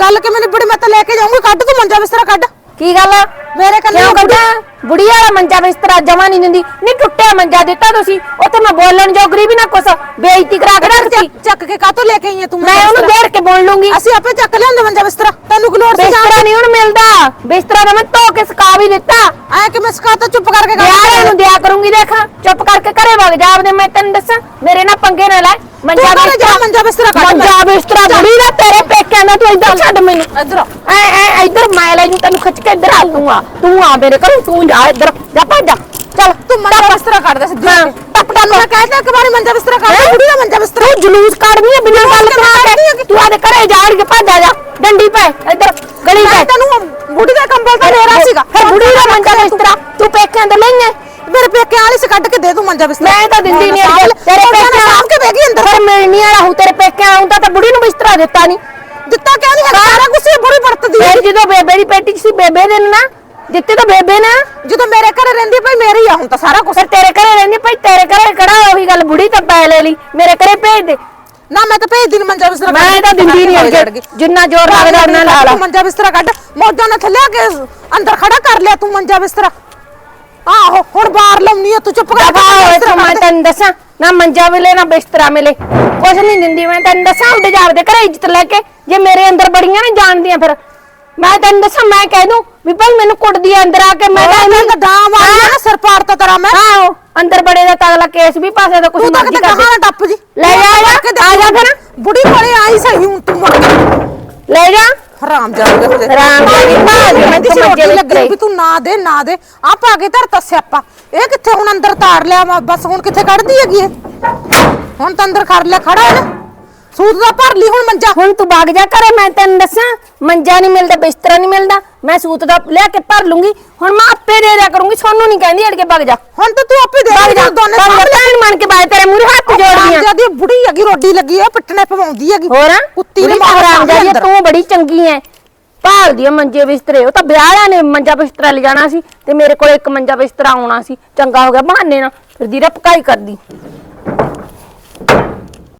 ਗੱਲ ਕਿਵੇਂ ਨਿਬੜੀ? ਮੈਂ ਤਾਂ ਲੈ ਕੇ ਜਾਊਂਗੀ ਕੱਢ ਤੂੰ ਮੰਜਾ ਬਿਸਤਰਾ ਕੱਢ। ਕੀ ਗੱਲ ਆ? ਮੇਰੇ ਕੱਲੇ ਕਿਉਂ ਕੱਢਿਆ? ਬੁੜੀ ਵਾਲਾ ਮੰਜਾ ਬਿਸਤਰਾ ਜਮਾ ਨਹੀਂ ਦਿੰਦੀ। ਨਹੀਂ ਟੁੱਟਿਆ ਮੰਜਾ ਦਿੱਤਾ ਤੁਸੀਂ। ਉੱਥੇ ਮੈਂ ਬੋਲਣ ਜੋਗਰੀ ਵੀ ਨਾ ਕੁਛ। ਬੇਇੱਜ਼ਤੀ ਕਰਾ ਕੇ ਰੱਖਤੀ। ਚੱਕ ਚੱਕ ਕੇ ਕਾਤੋਂ ਲੈ ਕੇ ਆਈ ਹੈ ਤੂੰ ਮੈਂ ਉਹਨੂੰ ਦੇੜ ਕੇ ਬੋਲ ਲੂੰਗੀ। ਅਸੀਂ ਆਪੇ ਚੱਕ ਲਿਆਂਦੇ ਮੰਜਾ ਬਿਸਤਰਾ। ਤੈਨੂੰ ਕੀ ਲੋੜ ਸੀ ਬਿਸਤਰਾ ਨਹੀਂ ਹੁਣ ਮਿਲਦਾ। ਬਿਸਤਰਾ ਤਾਂ ਮੈਂ ਧੋ ਕੇ ਸੁਕਾ ਵੀ ਦਿੱਤਾ। ਐ ਕਿ ਮੈਂ ਸਕਾਤਾ ਚੁੱਪ ਕਰਕੇ ਗੱਲ ਵਿਆਹ ਨੂੰ ਦਿਆ ਕਰੂੰਗੀ ਦੇਖ। ਚੁੱਪ ਕਰਕੇ ਘਰੇ ਵਗ ਜਾ ਆਪਦੇ ਮੈਂ ਤੈਨੂੰ ਦੱਸਾਂ। ਮੇਰੇ ਨਾਲ ਪੰਗੇ ਨਾ ਲੈ। ਮੰਜਾ ਤੂੰ ਜਾ, ਮੰਜਾ ਬਿਸਤਰਾ ਲੈ। ਮੰਜਾ ਬਿਸਤਰਾ ਬੁੜੀ ਦਾ ਤੇਰੇ ਪੇਕਿਆਂ ਦਾ ਤੂੰ ਇੱਧਰ ਛੱਡ ਮੈਨੂੰ। ਇੱਧਰ। ਆ। ਐ ਐ ਇੱਧਰ ਮੈਂ ਲੈ ਜੂ ਤੈਨੂੰ ਖਿੱਚ ਕੇ ਇੱਧਰ ਆ ਦੂੰਗਾ ਤੂੰ ਆ ਮੇਰੇ ਘਰੋਂ ਤੂੰ ਜਾ ਇੱਧਰ ਜਾ ਭੱਜ ਜਾ। ਚੱਲ ਤੂੰ ਮੰਜਾ ਬਿਸਤਰਾ ਕੱਢ ਦੇ ਸਿੱਧੀ ਹਾਂ। ਟੱਪ ਟੱਪ ਮੈਂ ਕਹਿਤਾ ਇੱਕ ਵਾਰੀ ਮੰਜਾ ਬਿਸਤਰਾ ਕੱਢ ਦੇ ਬੁੜੀ ਦਾ ਮੰਜਾ ਬਿਸਤਰਾ। ਤੂੰ ਜਲੂਸ ਕੱਢਦੀ ਆ ਬਿਨਾਂ ਗੱਲ ਕਰਾ ਆ ਕੇ ਤੂੰ ਆਦੇ ਘਰੇ ਜਾੜ ਕੇ ਭੱਜ ਆ ਜਾ। ਡੰਡੀ ਪੈ ਇੱਧਰ ਗਲੀ ਪੈ। ਤੈਨੂੰ ਬੁੜੀ ਦਾ ਕੰਬਲ ਤਾਂ ਦੇ ਰਿਹਾ ਸੀਗਾ। ਫਿਰ ਬੁੜੀ ਦਾ ਮੰਜਾ ਬਿਸਤਰਾ ਤੂੰ ਪੇਕਿਆਂ ਤੋਂ ਲਈਏ ਮੇਰੇ ਪੇਕੇ ਵਾਲੀ ਸੇ ਕੱਢ ਕੇ ਦੇ ਦੂੰ ਮੰਜਾ ਬਿਸਤਰਾ। ਮੈਂ ਤਾਂ ਦਿੰਦੀ ਨਹੀਂ ਅੜੀਏ ਤੇਰੇ ਪੇਕਿਆਂ ਸਾਹਮ ਕੇ ਬੈਗੀ ਅੰਦਰ। ਫਿਰ ਮਿਲਣੀ ਵਾਲਾ ਹੂੰ ਤੇਰੇ ਪੇਕਿਆਂ ਆਉਂ ਤਾਂ ਬੁੜੀ ਨੂੰ ਬਿਸਤਰਾ ਦਿੱਤਾ ਨਹੀਂ ਦਿੱਤਾ ਕਿਉਂ ਨਹੀਂ? ਸਾਰਾ ਕੁਝ ਬੁੜੀ ਵਰਤਦੀ ਹੈ। ਜਦੋਂ ਬੇਬੇ ਦੀ ਪੇਟੀ ਸੀ ਬੇਬੇ ਦੇ ਨਾ ਦਿੱਤੇ ਤਾਂ ਬੇਬੇ ਨੇ। ਜਦੋਂ ਮੇਰੇ ਘਰੇ ਰਹਿੰਦੀ ਭਾਈ ਮੇਰੀ ਆ ਹੁਣ ਤਾਂ ਸਾਰਾ ਕੁਝ ਫਿਰ ਤੇਰੇ ਘਰੇ ਰਹਿੰਦੀ ਭਾਈ ਤੇਰੇ ਘਰੇ ਕਿਹੜਾ ਉਹੀ ਗੱਲ ਬੁੜੀ ਤਾਂ ਪੈ ਲੈ ਲਈ। ਮੇਰੇ ਘਰੇ ਭੇਜ ਦੇ। ਨਾ ਮੈਂ ਤਾਂ ਭੇਜਦੀ ਨਹੀਂ ਮੰਜਾ ਬਿਸਤਰਾ ਮੈਂ ਤਾਂ ਦਿੰਦੀ ਨਹੀਂ ਅੱਗੇ ਜਿੰਨਾ ਜ਼ੋਰ ਲੱਗਦਾ ਉਹਨਾਂ ਲਾ ਲਾ। ਮੰਜਾ ਬਿਸਤਰਾ ਕੱਢ। ਮੌਜਾਂ ਨਾਲ ਥੱਲੇ ਆ ਕੇ ਅੰਦਰ ਖੜਾ ਕਰ ਲਿਆ ਤੂੰ ਮੰਜਾ ਬਿਸਤਰਾ। ਆਹੋ ਹੁਣ ਬਾਹਰ ਲਾਉਣੀ ਆ ਤੂੰ ਚੁੱਪ ਕਰ ਦਫਾ ਹੋਏ ਤੂੰ ਮੈਂ ਤੈਨੂੰ ਦੱਸਾਂ ਨਾ ਮੰਜਾ ਮਿਲੇ ਨਾ ਬਿਸਤਰਾ ਮਿਲੇ। ਕੁਛ ਨਹੀਂ ਦਿੰਦੀ ਮੈਂ ਤੈਨੂੰ ਦੱਸਾਂ ਉੱਡ ਜਾਵਦੇ ਘਰੇ ਇੱਜ਼ਤ ਲੈ ਕੇ। ਜੇ ਮੇਰੇ ਅੰਦਰ ਬੜੀਆਂ ਨੇ ਜਾਣਦੀਆਂ ਫਿਰ। ਮੈਂ ਤੈਨੂੰ ਦੱਸਾਂ ਮੈਂ ਕਹਿ ਦੂੰ ਵੀ ਭਾਈ ਮੈਨੂੰ ਕੁੱਟਦੀ ਆ ਅੰਦਰ ਆ ਕੇ ਮੈਂ ਤਾਂ ਮੈਂ ਤਾਂ ਡਾਂ ਮਾਰੀ ਆ ਨਾ ਸਿਰ ਪਾੜਤਾ ਤੇਰਾ ਮੈਂ। ਆਹੋ ਅੰਦਰ ਬੜੇ ਦਾ ਤਗਲਾ ਕੇਸ ਵੀ ਪਾਸੇ ਦਾ ਕੁਛ ਤੂੰ ਤਾਂ ਕਿਤੇ ਕਰ ਦੇ। ਕਹਾਂ ਟੱਪ ਜੀ। ਲੈ ਜਾ ਆ ਜਾ, ਫਿਰ। ਬੁੜੀ ਕੋਲੇ ਆਈ ਸਹੀ ਹੁਣ ਤੂੰ ਲੈ ਜਾ। ਹਰਾਮ ਜਾਊਗਾ ਤੇ ਹਰਾਮ ਜਾਊਗੀ, ਦੀ ਮੈਂ ਤਾਂ ਵਿੱਚ ਲੱਗੀ। ਵੀ ਤੂੰ ਨਾ ਦੇ ਨਾ ਦੇ। ਆ ਪਾ ਕੇ ਧਰਤਾ ਸਿਆਪਾ। ਇਹ ਕਿੱਥੇ ਹੁਣ ਅੰਦਰ ਤਾੜ ਲਿਆ ਬਸ ਹੁਣ ਕਿੱਥੇ ਕੱਢਦੀ ਹੈਗੀ ਇਹ? ਹੁਣ ਤਾਂ ਅੰਦਰ ਖੜ ਲਿਆ ਖੜਾ ਹੈ ਨਾ ਸੂਤ ਦਾ ਭਰ ਲਈ ਹੁਣ ਮੰਜਾ। ਹੁਣ ਤੂੰ ਵਗ ਜਾ ਘਰੇ ਮੈਂ ਤੈਨੂੰ ਦੱਸਾਂ ਮੰਜਾ ਨਹੀਂ ਮਿਲਦਾ ਬਿਸਤਰਾ ਨਹੀਂ ਮਿਲਦਾ ਮੈਂ ਸੂਤ ਦਾ ਲਿਆ ਕੇ ਭਰ ਲੂੰਗੀ। ਹੁਣ ਮੈਂ ਆਪੇ ਦੇ ਦਿਆ ਕਰੂੰਗੀ ਸੋਨੂੰ ਨਹੀਂ ਕਹਿੰਦੀ ਅੜ ਕੇ ਵਗ ਜਾ। ਹੁਣ ਤਾਂ ਤੂੰ ਆਪੇ ਦੇ ਦੇ ਜਾ ਦੋਨੇ ਮੰਨ ਕੇ ਬਾਏ ਤੇਰੇ ਮੂਹਰੇ ਹੱਥ ਜੋੜਦੀਆਂ ਜਦੀ ਬੁੜੀ ਹੈਗੀ ਰੋਡੀ ਲੱਗੀ ਆ ਪਿੱਟਣੇ ਪਵਾਉਂਦੀ ਹੈਗੀ। ਹੋਰ? ਕੁੱਤੀ ਨੇ ਮਾਰ ਅੰਦਰ। ਤੂੰ ਬੜੀ ਚੰਗੀ ਐ। ਭਾਲਦੀ ਆ ਮੰਜੇ ਬਿਸਤਰੇ ਉਹ ਤਾਂ ਵਿਆਹਿਆ ਨੇ ਮੰਜਾ ਬਿਸਤਰਾ ਲੈ ਜਾਣਾ ਸੀ ਤੇ ਮੇਰੇ ਕੋਲ ਇੱਕ ਮੰਜਾ ਬਿਸਤਰਾ ਆਉਣਾ ਸੀ। ਚੰਗਾ ਹੋ ਗਿਆ ਬਹਾਨੇ ਨਾਲ ਫਿਰ ਦੀ ਰਪਕਾਈ ਕਰਦੀ।